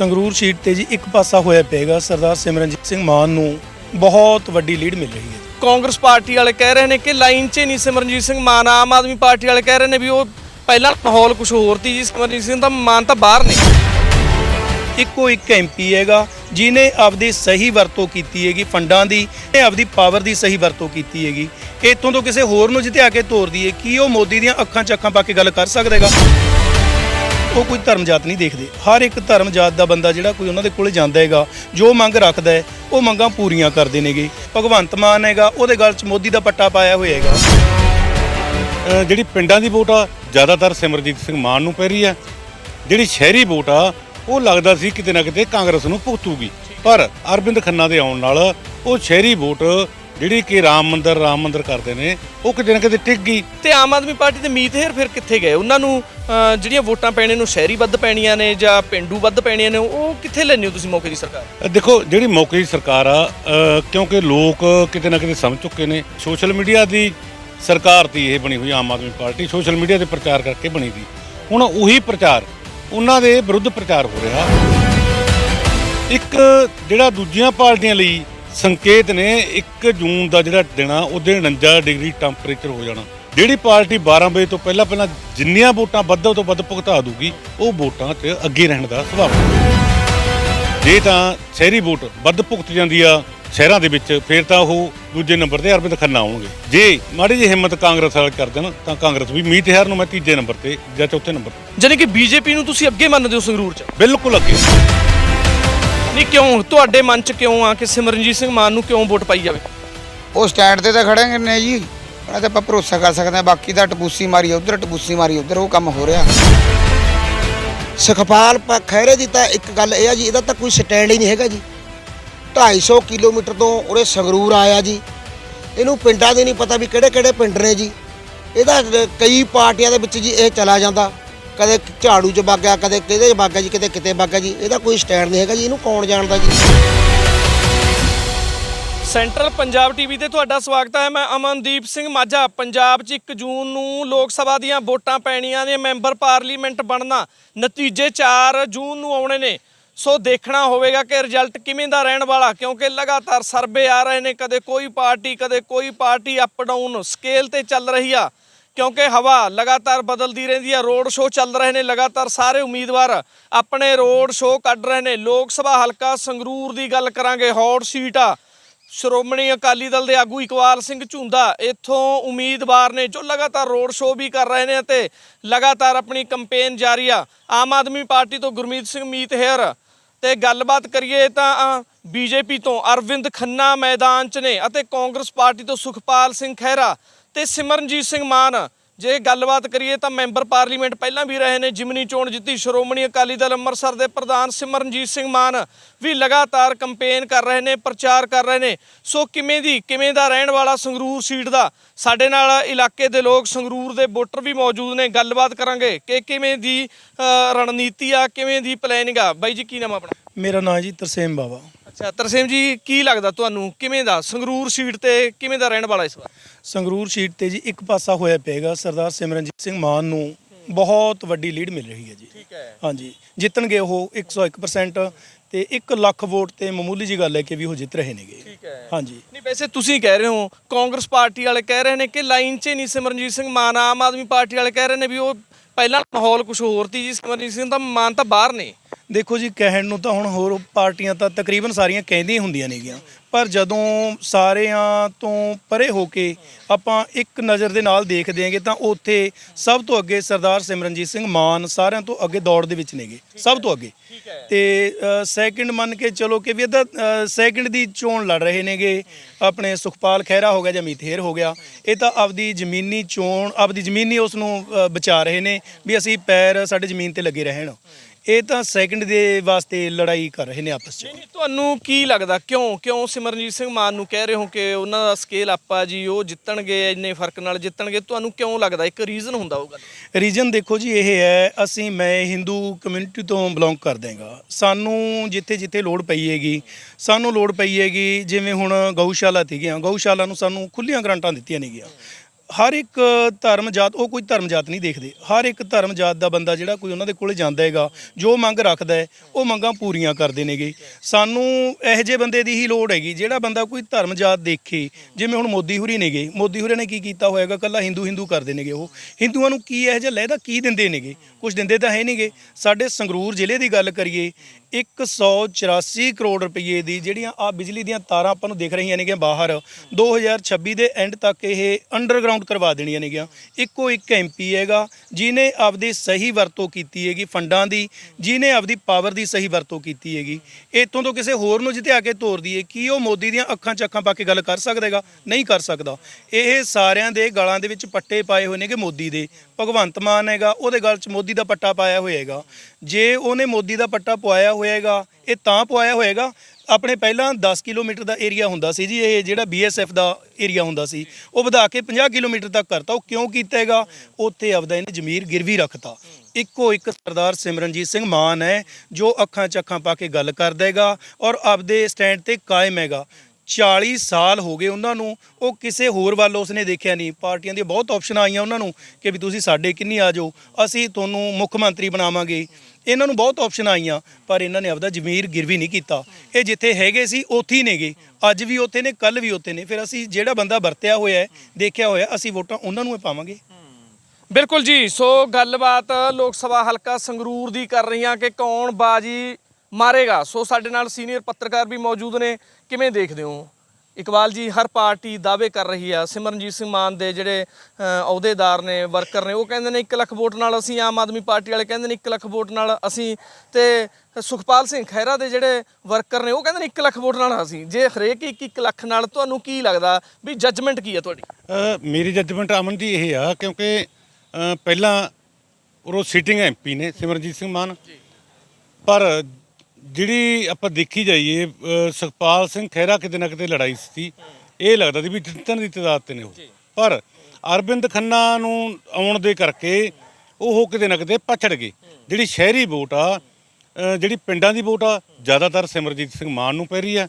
Sangrur seat ਤੇ ਜੀ ਇੱਕ ਪਾਸਾ ਹੋਇਆ ਪਏਗਾ ਸਰਦਾਰ ਸਿਮਰਨਜੀਤ ਸਿੰਘ ਮਾਨ ਨੂੰ। ਬਹੁਤ ਵੱਡੀ ਲੀਡ ਮਿਲ ਰਹੀ ਹੈ ਕਾਂਗਰਸ ਪਾਰਟੀ ਵਾਲੇ ਕਹਿ ਰਹੇ ਨੇ ਕਿ ਲਾਈਨ 'ਚ ਨਹੀਂ ਸਿਮਰਨਜੀਤ ਸਿੰਘ ਮਾਨ ਆਮ ਆਦਮੀ ਪਾਰਟੀ ਵਾਲੇ ਕਹਿ ਰਹੇ ਨੇ ਵੀ ਉਹ ਪਹਿਲਾਂ ਮਾਹੌਲ ਕੁਝ ਹੋਰ ਸੀ ਜੀ ਸਿਮਰਨਜੀਤ ਸਿੰਘ ਦਾ ਮਾਨ ਤਾਂ ਬਾਹਰ ਨੇ। ਇੱਕੋ ਇੱਕ ਐਮਪੀ ਹੈਗਾ ਜਿਨੇ ਆਪਦੀ ਸਹੀ ਵਰਤੋਂ ਕੀਤੀ ਹੈਗੀ ਫੰਡਾਂ ਦੀ ਤੇ ਆਪਦੀ ਪਾਵਰ ਦੀ ਸਹੀ ਵਰਤੋਂ ਕੀਤੀ ਹੈਗੀ। ਇੱਥੋਂ ਤੋਂ ਕਿਸੇ ਹੋਰ ਨੂੰ ਜਿੱਤੇ ਆ ਕੇ ਤੋਰ ਦਈਏ ਕੀ ਉਹ ਮੋਦੀ ਦੀਆਂ ਅੱਖਾਂ 'ਚ ਅੱਖਾਂ ਪਾ ਕੇ ਗੱਲ ਕਰ ਸਕਦਾ ਹੈਗਾ? ਉਹ ਕੋਈ ਧਰਮ ਜਾਤ ਨਹੀਂ ਦੇਖਦੇ। ਹਰ ਇੱਕ ਧਰਮ ਜਾਤ ਦਾ ਬੰਦਾ ਜਿਹੜਾ ਕੋਈ ਉਹਨਾਂ ਦੇ ਕੋਲ ਜਾਂਦਾ ਹੈਗਾ, ਜੋ ਮੰਗ ਰੱਖਦਾ ਹੈ, ਉਹ ਮੰਗਾਂ ਪੂਰੀਆਂ ਕਰਦੇ ਨੇਗੇ। ਭਗਵੰਤ ਮਾਨ ਹੈਗਾ, ਉਹਦੇ ਗਲ 'ਚ ਮੋਦੀ ਦਾ ਪੱਟਾ ਪਾਇਆ ਹੋਇਆ ਹੈਗਾ। ਜਿਹੜੀ ਪਿੰਡਾਂ ਦੀ ਵੋਟ ਆ, ਜ਼ਿਆਦਾਤਰ ਸਿਮਰਜੀਤ ਸਿੰਘ ਮਾਨ ਨੂੰ ਪੈ ਰਹੀ ਆ ਜਿਹੜੀ ਸ਼ਹਿਰੀ ਵੋਟ ਆ, ਉਹ ਲੱਗਦਾ ਸੀ ਕਿਤੇ ਨਾ ਕਿਤੇ ਕਾਂਗਰਸ ਨੂੰ ਭੁਗਤੂਗੀ। ਪਰ ਅਰਵਿੰਦ ਖੰਨਾ ਦੇ ਆਉਣ ਨਾਲ ਉਹ ਸ਼ਹਿਰੀ ਵੋਟ ਜਿਹੜੀ ਕਿ ਰਾਮ ਮੰਦਿਰ ਰਾਮ ਮੰਦਿਰ ਕਰਦੇ ਨੇ ਉਹ ਕਿਤੇ ਨਾ ਕਿਤੇ ਟਿਕ ਗਈ। ਤੇ ਆਮ ਆਦਮੀ ਪਾਰਟੀ ਦੇ ਮੀਤ ਹੇਰ ਫਿਰ ਕਿੱਥੇ ਗਏ? ਉਹਨਾਂ ਨੂੰ ਜਿਹੜੀਆਂ ਵੋਟਾਂ ਪੈਣੇ ਨੂੰ ਸ਼ਹਿਰੀ ਵੱਧ ਪੈਣੀਆਂ ਨੇ ਜਾਂ ਪਿੰਡੂ ਵੱਧ ਪੈਣੀਆਂ ਨੇ ਉਹ ਕਿੱਥੇ ਲੈਣੇ ਹੋ ਤੁਸੀਂ ਮੌਕੇ ਦੀ ਸਰਕਾਰ? ਅ, ਦੇਖੋ ਜਿਹੜੀ ਮੌਕੇ ਦੀ ਸਰਕਾਰ ਆ ਅ, ਕਿਉਂਕਿ ਲੋਕ ਕਿਤੇ ਨਾ ਕਿਤੇ ਸਮਝ ਚੁੱਕੇ ਨੇ ਸੋਸ਼ਲ ਮੀਡੀਆ ਦੀ ਸਰਕਾਰ ਦੀ ਇਹ ਬਣੀ ਹੋਈ Aam Aadmi party social media ਤੇ ਪ੍ਰਚਾਰ ਕਰਕੇ ਬਣੀ ਦੀ। ਹੁਣ ਉਹੀ ਪ੍ਰਚਾਰ ਉਹਨਾਂ ਦੇ ਵਿਰੁੱਧ ਪ੍ਰਚਾਰ ਹੋ ਰਿਹਾ। ਇੱਕ ਜਿਹੜਾ ਦੂਜੀਆਂ ਪਾਰਟੀਆਂ ਲਈ ਸੰਕੇਤ ਨੇ 1 ਜੂਨ ਦਾ ਜਿਹੜਾ ਦਿਨ ਆ ਉਹਦੇ 49 ਡਿਗਰੀ ਟੈਂਪਰੇਚਰ ਹੋ ਜਾਣਾ। ਜਿਹੜੀ ਪਾਰਟੀ 12 ਵਜੇ ਤੋਂ ਪਹਿਲਾਂ ਪਹਿਲਾਂ ਜਿੰਨੀਆਂ ਵੋਟਾਂ ਵੱਧ ਤੋਂ ਵੱਧ ਭੁਗਤਾ ਦੂਗੀ ਉਹ ਵੋਟਾਂ 'ਚ ਅੱਗੇ ਰਹਿਣ ਦਾ ਸੁਭਾਅ ਜੇ ਤਾਂ ਸ਼ਹਿਰੀ ਵੋਟ ਵੱਧ ਭੁਗਤ ਜਾਂਦੀ ਆ ਸ਼ਹਿਰਾਂ ਦੇ ਵਿੱਚ ਫਿਰ ਤਾਂ ਉਹ ਦੂਜੇ ਨੰਬਰ ਤੇ ਅਰਵਿੰਦ ਖੰਨਾ ਆਉਣਗੇ। ਜੇ ਮਾੜੀ ਜਿਹੀ ਹਿੰਮਤ ਕਾਂਗਰਸ ਵਾਲੇ ਕਰ ਦੇਣ ਤਾਂ ਕਾਂਗਰਸ ਵੀ ਮੀਤ ਹੈਰ ਨੂੰ ਮੈਂ ਤੀਜੇ ਨੰਬਰ ਤੇ ਜਾਂ ਚੌਥੇ ਨੰਬਰ ਤੇ। ਜਾਣੀ ਕਿ ਬੀਜੇਪੀ ਨੂੰ ਤੁਸੀਂ ਅੱਗੇ ਮੰਨਦੇ ਹੋ ਸੰਗਰੂਰ 'ਚ? ਬਿਲਕੁਲ ਅੱਗੇ। ਨਹੀਂ ਕਿਉਂ? ਤੁਹਾਡੇ ਮਨ 'ਚ ਕਿਉਂ ਆ ਕਿ ਸਿਮਰਨਜੀਤ ਸਿੰਘ ਮਾਨ ਨੂੰ ਕਿਉਂ ਵੋਟ ਪਾਈ ਜਾਵੇ? ਉਹ ਸਟੈਂਡ ਤੇ ਤਾਂ ਖੜੇ ਨੇ ਜੀ। ਉਹਨਾਂ ਤੇ ਆਪਾਂ ਭਰੋਸਾ ਕਰ ਸਕਦੇ ਹਾਂ। ਬਾਕੀ ਦਾ ਟਬੂਸੀ ਮਾਰੀ, ਉਧਰ ਟਬੂਸੀ ਮਾਰੀ, ਉਧਰ ਉਹ ਕੰਮ ਹੋ ਰਿਹਾ। ਸੁਖਪਾਲ ਪ- ਖਹਿਰੇ ਦੀ ਤਾਂ ਇੱਕ ਗੱਲ ਇਹ ਆ ਜੀ, ਇਹਦਾ ਤਾਂ ਕੋਈ ਸਟੈਂਡ ਹੀ ਨਹੀਂ ਹੈਗਾ ਜੀ। 250 ਕਿਲੋਮੀਟਰ ਤੋਂ ਉਰੇ ਸੰਗਰੂਰ ਆਇਆ ਜੀ। ਇਹਨੂੰ ਪਿੰਡਾਂ ਦੇ ਨਹੀਂ ਪਤਾ ਵੀ ਕਿਹੜੇ ਕਿਹੜੇ ਪਿੰਡ ਨੇ ਜੀ। ਇਹਦਾ ਕਈ ਪਾਰਟੀਆਂ ਦੇ ਵਿੱਚ ਜੀ ਇਹ ਚਲਾ ਜਾਂਦਾ। ਕਦੇ ਝਾੜੂ 'ਚ ਵਗ ਕਦੇ ਕਿਹਦੇ 'ਚ ਵਗ ਜੀ, ਕਿਤੇ ਕਿਤੇ ਵਗ ਜੀ। ਇਹਦਾ ਕੋਈ ਸਟੈਂਡ ਨਹੀਂ ਹੈਗਾ ਜੀ, ਇਹਨੂੰ ਕੌਣ ਜਾਣਦਾ ਜੀ? ਸੈਂਟਰਲ ਪੰਜਾਬ ਟੀਵੀ ਤੇ ਤੁਹਾਡਾ ਸਵਾਗਤ ਹੈ। ਮੈਂ ਅਮਨਦੀਪ ਸਿੰਘ ਮਾਝਾ। ਪੰਜਾਬ 'ਚ 1 ਜੂਨ ਨੂੰ ਲੋਕ ਸਭਾ ਦੀਆਂ ਵੋਟਾਂ ਪੈਣੀਆਂ ਨੇ। ਮੈਂਬਰ ਪਾਰਲੀਮੈਂਟ ਬਣਨਾ ਨਤੀਜੇ 4 ਜੂਨ ਨੂੰ ਆਉਣੇ ਨੇ। ਸੋ ਦੇਖਣਾ ਹੋਵੇਗਾ ਕਿ ਰਿਜ਼ਲਟ ਕਿਵੇਂ ਦਾ ਰਹਿਣ ਵਾਲਾ, ਕਿਉਂਕਿ ਲਗਾਤਾਰ ਸਰਵੇ ਆ ਰਹੇ ਨੇ। ਕਦੇ ਕੋਈ ਪਾਰਟੀ, ਕਦੇ ਕੋਈ ਪਾਰਟੀ ਅਪ ਡਾਊਨ ਸਕੇਲ ਤੇ ਚੱਲ ਰਹੀ ਆ। ਕਿਉਂਕਿ ਹਵਾ ਲਗਾਤਾਰ ਬਦਲਦੀ ਰਹਿੰਦੀ ਆ ਰੋਡ ਸ਼ੋਅ ਚੱਲ ਰਹੇ ਨੇ, ਲਗਾਤਾਰ ਸਾਰੇ ਉਮੀਦਵਾਰ ਆਪਣੇ ਰੋਡ ਸ਼ੋਅ ਕੱਢ ਰਹੇ ਨੇ। ਲੋਕ ਸਭਾ ਹਲਕਾ ਸੰਗਰੂਰ ਦੀ ਗੱਲ ਕਰਾਂਗੇ ਹੌਟ ਸੀਟ ਆ। ਸ਼੍ਰੋਮਣੀ ਅਕਾਲੀ ਦਲ ਦੇ ਆਗੂ ਇਕਬਾਲ ਸਿੰਘ ਝੁੰਦਾ ਇੱਥੋਂ ਉਮੀਦਵਾਰ ਨੇ, ਜੋ ਲਗਾਤਾਰ ਰੋਡ ਸ਼ੋਅ ਵੀ ਕਰ ਰਹੇ ਨੇ ਅਤੇ ਲਗਾਤਾਰ ਆਪਣੀ ਕੈਂਪੇਨ ਜਾਰੀ ਆ। ਆਮ ਆਦਮੀ ਪਾਰਟੀ ਤੋਂ ਗੁਰਮੀਤ ਸਿੰਘ ਮੀਤ ਹੇਅਰ ਤੇ ਗੱਲਬਾਤ ਕਰੀਏ ਤਾਂ ਬੀਜੇਪੀ ਤੋਂ ਅਰਵਿੰਦ ਖੰਨਾ ਮੈਦਾਨ 'ਚ ਨੇ ਅਤੇ ਕਾਂਗਰਸ ਪਾਰਟੀ ਤੋਂ ਸੁਖਪਾਲ ਸਿੰਘ ਖਹਿਰਾ। ਤੇ ਸਿਮਰਨਜੀਤ ਸਿੰਘ ਮਾਨ, ਜੇ ਗੱਲਬਾਤ ਕਰੀਏ ਤਾਂ ਮੈਂਬਰ ਪਾਰਲੀਮੈਂਟ ਪਹਿਲਾਂ ਵੀ ਰਹੇ ਨੇ, ਜਿਮਨੀ ਚੋਣ ਜਿੱਤੀ, ਸ਼੍ਰੋਮਣੀ ਅਕਾਲੀ ਦਲ ਅੰਮ੍ਰਿਤਸਰ ਦੇ ਪ੍ਰਧਾਨ ਸਿਮਰਨਜੀਤ ਸਿੰਘ ਮਾਨ ਵੀ ਲਗਾਤਾਰ ਕੈਂਪੇਨ ਕਰ ਰਹੇ ਨੇ, ਪ੍ਰਚਾਰ ਕਰ ਰਹੇ ਨੇ। ਸੋ ਕਿਵੇਂ ਦੀ, ਕਿਵੇਂ ਦਾ ਰਹਿਣ ਵਾਲਾ ਸੰਗਰੂਰ ਸੀਟ ਦਾ? ਸਾਡੇ ਨਾਲ ਇਲਾਕੇ ਦੇ ਲੋਕ ਸੰਗਰੂਰ ਦੇ ਵੋਟਰ ਵੀ ਮੌਜੂਦ ਨੇ, ਗੱਲਬਾਤ ਕਰਾਂਗੇ ਕਿ ਕਿਵੇਂ ਦੀ ਰਣਨੀਤੀ ਆ, ਕਿਵੇਂ ਦੀ ਪਲੈਨਿੰਗ ਆ। ਬਾਈ ਜੀ, ਕੀ ਨਾਮ ਆਪਣਾ? ਮੇਰਾ ਨਾਂ ਜੀ ਤਰਸੇਮ ਬਾਵਾ। ਅੱਛਾ ਤਰਸੇਮ ਜੀ ਕੀ ਲੱਗਦਾ ਤੁਹਾਨੂੰ? ਕਿਵੇਂ ਦਾ? ਸੰਗਰੂਰ ਸੀਟ ਤੇ ਕਿਵੇਂ ਦਾ ਰਹਿਣ ਵਾਲਾ ਇਸ ਵਾਰ? ਸੰਗਰੂਰ ਸੀਟ ਤੇ ਜੀ ਇੱਕ ਪਾਸਾ ਹੋਇਆ ਪਏਗਾ ਸਰਦਾਰ ਸਿਮਰਨਜੀਤ ਸਿੰਘ ਮਾਨ ਨੂੰ। ਬਹੁਤ ਵੱਡੀ ਲੀਡ ਮਿਲ ਰਹੀ ਹੈ ਜੀ। ਠੀਕ ਹੈ। ਹਾਂਜੀ ਜਿੱਤਣਗੇ ਉਹ 101% ਤੇ 1 ਲੱਖ ਵੋਟ ਤੇ ਮਾਮੂਲੀ ਜੀ ਗੱਲ ਹੈ ਕਿ ਵੀ ਉਹ ਜਿੱਤ ਰਹੇ ਨੇਗੇ। ਠੀਕ ਹੈ। ਹਾਂਜੀ। ਨਹੀਂ ਵੈਸੇ ਤੁਸੀਂ ਕਹਿ ਰਹੇ ਹੋ ਕਾਂਗਰਸ ਪਾਰਟੀ ਵਾਲੇ ਕਹਿ ਰਹੇ ਨੇ ਕਿ ਲਾਈਨ 'ਚ ਨਹੀਂ ਸਿਮਰਨਜੀਤ ਸਿੰਘ ਮਾਨ ਆਮ ਆਦਮੀ ਪਾਰਟੀ ਵਾਲੇ ਕਹਿ ਰਹੇ ਨੇ ਵੀ ਉਹ ਪਹਿਲਾਂ ਮਾਹੌਲ ਕੁਝ ਹੋਰ ਸੀ ਜੀ ਸਿਮਰਨਜੀਤ ਸਿੰਘ ਦਾ ਮਾਨ ਤਾਂ ਬਾਹਰ ਨੇ। ਦੇਖੋ ਜੀ, ਕਹਿਣ ਨੂੰ ਤਾਂ ਹੁਣ ਹੋਰ ਪਾਰਟੀਆਂ ਤਾਂ ਤਕਰੀਬਨ ਸਾਰੀਆਂ ਕਹਿੰਦੀਆਂ ਹੁੰਦੀਆਂ ਨੇਗੀਆਂ। ਪਰ ਜਦੋਂ ਸਾਰਿਆਂ ਤੋਂ ਪਰੇ ਹੋ ਕੇ ਆਪਾਂ ਇੱਕ ਨਜ਼ਰ ਦੇ ਨਾਲ ਦੇਖਦੇ ਆਂਗੇ ਤਾਂ ਉੱਥੇ ਸਭ ਤੋਂ ਅੱਗੇ ਸਰਦਾਰ ਸਿਮਰਨਜੀਤ ਸਿੰਘ ਮਾਨ ਸਾਰਿਆਂ ਤੋਂ ਅੱਗੇ ਦੌੜ ਦੇ ਵਿੱਚ ਨੇਗੇ, ਸਭ ਤੋਂ ਅੱਗੇ। ਤੇ ਸੈਕਿੰਡ ਮੰਨ ਕੇ ਚਲੋ ਕਿ ਵੀ ਇਹਦਾ ਸੈਕਿੰਡ ਦੀ ਚੋਣ ਲੜ ਰਹੇ ਨੇਗੇ। ਆਪਣੇ ਸੁਖਪਾਲ ਖਹਿਰਾ ਹੋ ਗਿਆ ਜਾਂ ਮੀਥੇਰ ਹੋ ਗਿਆ, ਇਹ ਤਾਂ ਆਪਦੀ ਜ਼ਮੀਨੀ ਚੋਣ, ਆਪਦੀ ਜ਼ਮੀਨੀ ਉਸ ਨੂੰ ਬਚਾ ਰਹੇ ਨੇ ਵੀ ਅਸੀਂ ਪੈਰ ਸਾਡੇ ਜ਼ਮੀਨ ਤੇ ਲੱਗੇ ਰਹਿਣ। ਇਹ ਤਾਂ ਸੈਕਿੰਡ ਦੇ ਵਾਸਤੇ ਲੜਾਈ ਕਰ ਰਹੇ ਨੇ ਆਪਸ 'ਚ। ਨਹੀਂ ਤੁਹਾਨੂੰ ਕੀ ਲੱਗਦਾ? ਕਿਉਂ? ਕਿਉਂ ਸਿਮਰਨਜੀਤ ਸਿੰਘ ਮਾਨ ਨੂੰ ਕਹਿ ਰਹੇ ਹੋ ਕਿ ਉਹਨਾਂ ਦਾ ਸਕੇਲ ਆਪਾ ਜੀ ਉਹ ਜਿੱਤਣਗੇ ਇੰਨੇ ਫ਼ਰਕ ਨਾਲ ਜਿੱਤਣਗੇ? ਤੁਹਾਨੂੰ ਕਿਉਂ ਲੱਗਦਾ? ਇੱਕ ਰੀਜ਼ਨ ਹੁੰਦਾ ਹੋਊਗਾ। ਰੀਜਨ ਦੇਖੋ ਜੀ ਇਹ ਹੈ ਅਸੀਂ ਮੈਂ ਹਿੰਦੂ ਕਮਿਊਨਿਟੀ ਤੋਂ ਬਿਲੋਂਗ ਕਰਦਾਂਗਾ ਸਾਨੂੰ ਜਿੱਥੇ ਜਿੱਥੇ ਲੋੜ ਪਈ ਹੈਗੀ ਸਾਨੂੰ ਲੋੜ ਪਈ ਹੈਗੀ ਜਿਵੇਂ ਹੁਣ ਗਊਸ਼ਾਲਾ ਸੀਗੀਆਂ ਗਊਸ਼ਾਲਾ ਨੂੰ ਸਾਨੂੰ ਖੁੱਲੀਆਂ ਗ੍ਰਾਂਟਾਂ ਦਿੱਤੀਆਂ ਨੇਗੀਆਂ। ਹਰ ਇੱਕ ਧਰਮ ਜਾਤ ਉਹ ਕੋਈ ਧਰਮ ਜਾਤ ਨਹੀਂ ਦੇਖਦੇ। ਹਰ ਇੱਕ ਧਰਮ ਜਾਤ ਦਾ ਬੰਦਾ ਜਿਹੜਾ ਕੋਈ ਉਹਨਾਂ ਦੇ ਕੋਲੇ ਜਾਂਦਾ ਹੈਗਾ, ਜੋ ਮੰਗ ਰੱਖਦਾ ਹੈ, ਉਹ ਮੰਗਾਂ ਪੂਰੀਆਂ ਕਰਦੇ ਨੇਗੇ। ਸਾਨੂੰ ਇਹੋ ਜਿਹੇ ਬੰਦੇ ਦੀ ਹੀ ਲੋੜ ਹੈਗੀ, ਜਿਹੜਾ ਬੰਦਾ ਕੋਈ ਧਰਮ ਜਾਤ ਦੇਖੇ, ਜਿਵੇਂ ਹੁਣ ਮੋਦੀ ਹੁਰੀ ਨੇਗੇ। ਮੋਦੀ ਹੁਰੀ ਨੇ ਕੀ ਕੀਤਾ ਹੋਏਗਾ, ਕੱਲਾ ਹਿੰਦੂ ਹਿੰਦੂ ਕਰਦੇ ਨੇਗੇ ਉਹ। ਹਿੰਦੂਆਂ ਨੂੰ ਕੀ ਇਹੋ ਜਿਹਾ ਲਹਿਦਾ ਕੀ ਦਿੰਦੇ ਨੇਗੇ? ਕੁਝ ਦਿੰਦੇ ਤਾਂ ਹੈ ਨਹੀਂਗੇ। ਸਾਡੇ ਸੰਗਰੂਰ ਜ਼ਿਲ੍ਹੇ ਦੀ ਗੱਲ ਕਰੀਏ 184 ਕਰੋੜ ਰੁਪਏ ਦੀ ਜਿਹੜੀਆਂ ਆ ਬਿਜਲੀ ਦੀਆਂ ਤਾਰਾਂ ਆਪਾਂ ਨੂੰ ਦਿਖ ਰਹੀਆਂ ਨੇਗੀਆਂ ਬਾਹਰ 2026 ਦੇ ਐਂਡ ਤੱਕ ਇਹ ਅੰਡਰਗਰਾਉਂਡ ਕਰਵਾ ਦੇਣੀਆਂ ਨੇਗੀਆਂ। ਇੱਕੋ ਇੱਕ ਐਮਪੀ ਹੈਗਾ ਜਿਨੇ ਆਪਦੀ ਸਹੀ ਵਰਤੋਂ ਕੀਤੀ ਹੈਗੀ ਫੰਡਾਂ ਦੀ ਜਿਨੇ ਆਪਦੀ ਪਾਵਰ ਦੀ ਸਹੀ ਵਰਤੋਂ ਕੀਤੀ ਹੈਗੀ। ਇੱਥੋਂ ਤੋਂ ਕਿਸੇ ਹੋਰ ਨੂੰ ਜਿੱਤੇ ਆ ਕੇ ਤੋਰ ਦਈਏ ਕੀ ਉਹ ਮੋਦੀ ਦੀਆਂ ਅੱਖਾਂ 'ਚ ਅੱਖਾਂ ਪਾ ਕੇ ਗੱਲ ਕਰ ਸਕਦਾ ਹੈਗਾ? ਨਹੀਂ ਕਰ ਸਕਦਾ। ਇਹ ਸਾਰਿਆਂ ਦੇ ਗਲਾਂ ਦੇ ਵਿੱਚ ਪੱਟੇ ਪਾਏ ਹੋਏ ਨੇਗੇ ਮੋਦੀ ਦੇ। ਭਗਵੰਤ ਮਾਨ ਹੈਗਾ, ਉਹਦੇ ਗਲ 'ਚ ਮੋਦੀ ਦਾ ਪੱਟਾ ਪਾਇਆ ਹੋਏਗਾ। ਜੇ ਉਹਨੇ ਮੋਦੀ ਦਾ ਪੱਟਾ ਪਵਾਇਆ ਹੋਏਗਾ, ਇਹ ਤਾਂ ਪਵਾਇਆ ਹੋਏਗਾ। ਆਪਣੇ ਪਹਿਲਾਂ 10 ਕਿਲੋਮੀਟਰ ਦਾ ਏਰੀਆ ਹੁੰਦਾ ਸੀ ਜੀ, ਇਹ ਜਿਹੜਾ ਬੀਐਸਐਫ ਦਾ ਏਰੀਆ ਹੁੰਦਾ ਸੀ, ਉਹ ਵਧਾ ਕੇ 50 ਕਿਲੋਮੀਟਰ ਤੱਕ ਕਰਤਾ। ਉਹ ਕਿਉਂ ਕੀਤਾ ਹੈਗਾ? ਉੱਥੇ ਆਪਦਾ ਇਹਨੇ ਜ਼ਮੀਰ ਗਿਰਵੀ ਰੱਖਤਾ। ਇੱਕੋ ਇੱਕ ਸਰਦਾਰ ਸਿਮਰਨਜੀਤ ਸਿੰਘ ਮਾਨ ਹੈ, ਜੋ ਅੱਖਾਂ ਚੱਖਾਂ ਪਾ ਕੇ ਗੱਲ ਕਰਦਾ ਹੈਗਾ ਔਰ ਆਪਦੇ ਸਟੈਂਡ ਤੇ ਕਾਇਮ ਹੈਗਾ। 40 ਸਾਲ ਹੋ ਗਏ ਉਹਨਾਂ ਨੂੰ, ਉਹ ਕਿਸੇ ਹੋਰ ਵੱਲ ਉਸਨੇ ਦੇਖਿਆ ਨਹੀਂ। ਪਾਰਟੀਆਂ ਦੀਆਂ ਬਹੁਤ ਆਪਸ਼ਨਾਂ ਆਈਆਂ ਉਹਨਾਂ ਨੂੰ ਕਿ ਵੀ ਤੁਸੀਂ ਸਾਡੇ ਕਿੰਨੀ ਆ ਜਾਓ, ਅਸੀਂ ਤੁਹਾਨੂੰ ਮੁੱਖ ਮੰਤਰੀ ਬਣਾਵਾਂਗੇ। ਇਹਨਾਂ ਨੂੰ ਬਹੁਤ ਆਪਸ਼ਨ ਆਈਆਂ, ਪਰ ਇਹਨਾਂ ਨੇ ਆਪਦਾ ਜ਼ਮੀਰ ਗਿਰਵੀ ਨਹੀਂ ਕੀਤਾ। ਇਹ ਜਿੱਥੇ ਹੈਗੇ ਸੀ, ਉੱਥੇ ਹੀ ਨੇਗੇ। ਅੱਜ ਵੀ ਉੱਥੇ ਨੇ ਕੱਲ ਵੀ ਉੱਥੇ ਨੇ। ਫਿਰ ਅਸੀਂ ਜਿਹੜਾ ਬੰਦਾ ਵਰਤਿਆ ਹੋਇਆ ਹੈ, ਦੇਖਿਆ ਹੋਇਆ, ਅਸੀਂ ਵੋਟਾਂ ਉਹਨਾਂ ਨੂੰ ਹੀ ਪਾਵਾਂਗੇ। ਬਿਲਕੁਲ ਜੀ, ਸੋ ਗੱਲਬਾਤ ਲੋਕ ਸਭਾ ਹਲਕਾ ਸੰਗਰੂਰ ਦੀ ਕਰ ਰਹੀਆਂ ਕਿ ਕੌਣ ਬਾਜੀ ਮਾਰੇਗਾ। ਸੋ ਸਾਡੇ ਨਾਲ ਸੀਨੀਅਰ ਪੱਤਰਕਾਰ ਵੀ ਮੌਜੂਦ ਨੇ। ਕਿਵੇਂ ਦੇਖਦੇ ਹੋ? ਇਕਬਾਲ ਜੀ ਹਰ ਪਾਰਟੀ ਦਾਅਵੇ ਕਰ ਰਹੀ ਆ। ਸਿਮਰਨਜੀਤ ਸਿੰਘ ਮਾਨ ਦੇ ਜਿਹੜੇ ਅਹੁਦੇਦਾਰ ਨੇ ਵਰਕਰ ਨੇ ਉਹ ਕਹਿੰਦੇ ਨੇ 1 ਲੱਖ ਵੋਟ ਨਾਲ ਅਸੀਂ ਆਮ ਆਦਮੀ ਪਾਰਟੀ ਵਾਲੇ ਕਹਿੰਦੇ ਨੇ 1 ਲੱਖ ਵੋਟ ਨਾਲ ਅਸੀਂ ਤੇ ਸੁਖਪਾਲ ਸਿੰਘ ਖਹਿਰਾ ਦੇ ਜਿਹੜੇ ਵਰਕਰ ਨੇ ਉਹ ਕਹਿੰਦੇ ਨੇ 1 ਲੱਖ ਵੋਟ ਨਾਲ ਅਸੀਂ। ਜੇ ਹਰੇਕ 1 1 ਲੱਖ ਨਾਲ ਤੁਹਾਨੂੰ ਕੀ ਲੱਗਦਾ ਵੀ ਜੱਜਮੈਂਟ ਕੀ ਆ ਤੁਹਾਡੀ? ਮੇਰੀ ਜੱਜਮੈਂਟ ਅਮਨ ਜੀ ਇਹ ਆ ਕਿਉਂਕਿ ਪਹਿਲਾਂ ਉਹ ਸਿਟਿੰਗ ਐਮਪੀ ਨੇ ਸਿਮਰਜੀਤ ਸਿੰਘ ਮਾਨ। ਪਰ ਜਿਹੜੀ ਆਪਾਂ ਦੇਖੀ ਜਾਈਏ ਅ, ਸੁਖਪਾਲ ਸਿੰਘ ਖਹਿਰਾ ਕਿਤੇ ਨਾ ਕਿਤੇ ਲੜਾਈ ਸੀ। ਇਹ ਲੱਗਦਾ ਸੀ ਵੀ ਜਿੱਤਣ ਦੀ ਤਦਾਦ ਤੇ ਨੇ ਉਹ। ਪਰ ਅਰਵਿੰਦ ਖੰਨਾ ਨੂੰ ਆਉਣ ਦੇ ਕਰਕੇ ਉਹ ਕਿਤੇ ਨਾ ਕਿਤੇ ਪਛੜ ਗਏ। ਜਿਹੜੀ ਸ਼ਹਿਰੀ ਵੋਟ ਆ ਅ, ਜਿਹੜੀ ਪਿੰਡਾਂ ਦੀ ਵੋਟ ਆ ਜ਼ਿਆਦਾਤਰ ਸਿਮਰਜੀਤ ਸਿੰਘ ਮਾਨ ਨੂੰ ਪੈ ਰਹੀ ਆ।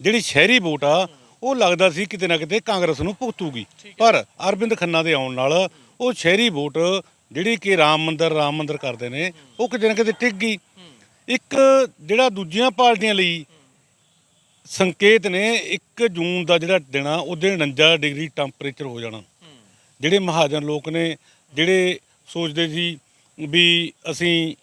ਜਿਹੜੀ ਸ਼ਹਿਰੀ ਵੋਟ ਆ ਉਹ ਲੱਗਦਾ ਸੀ ਕਿਤੇ ਨਾ ਕਿਤੇ ਕਾਂਗਰਸ ਨੂੰ ਭੁਗਤੂਗੀ। ਪਰ ਅਰਵਿੰਦ ਖੰਨਾ ਦੇ ਆਉਣ ਨਾਲ ਉਹ ਸ਼ਹਿਰੀ ਵੋਟ ਜਿਹੜੀ ਕਿ ਰਾਮ ਮੰਦਰ ਰਾਮ ਮੰਦਰ ਕਰਦੇ ਨੇ ਉਹ ਕਿਤੇ ਨਾ ਕਿਤੇ ਟਿਕ ਗਈ। ਇੱਕ ਜਿਹੜਾ ਦੂਜੀਆਂ ਪਾਰਟੀਆਂ ਲਈ ਸੰਕੇਤ ਨੇ 1 ਜੂਨ ਦਾ ਜਿਹੜਾ ਦਿਨ ਆ ਉਹਦੇ 49 ਡਿਗਰੀ ਟੈਂਪਰੇਚਰ ਹੋ ਜਾਣਾ। ਜਿਹੜੇ ਮਹਾਜਨ ਲੋਕ ਨੇ ਜਿਹੜੇ ਸੋਚਦੇ ਸੀ ਵੀ ਅਸੀਂ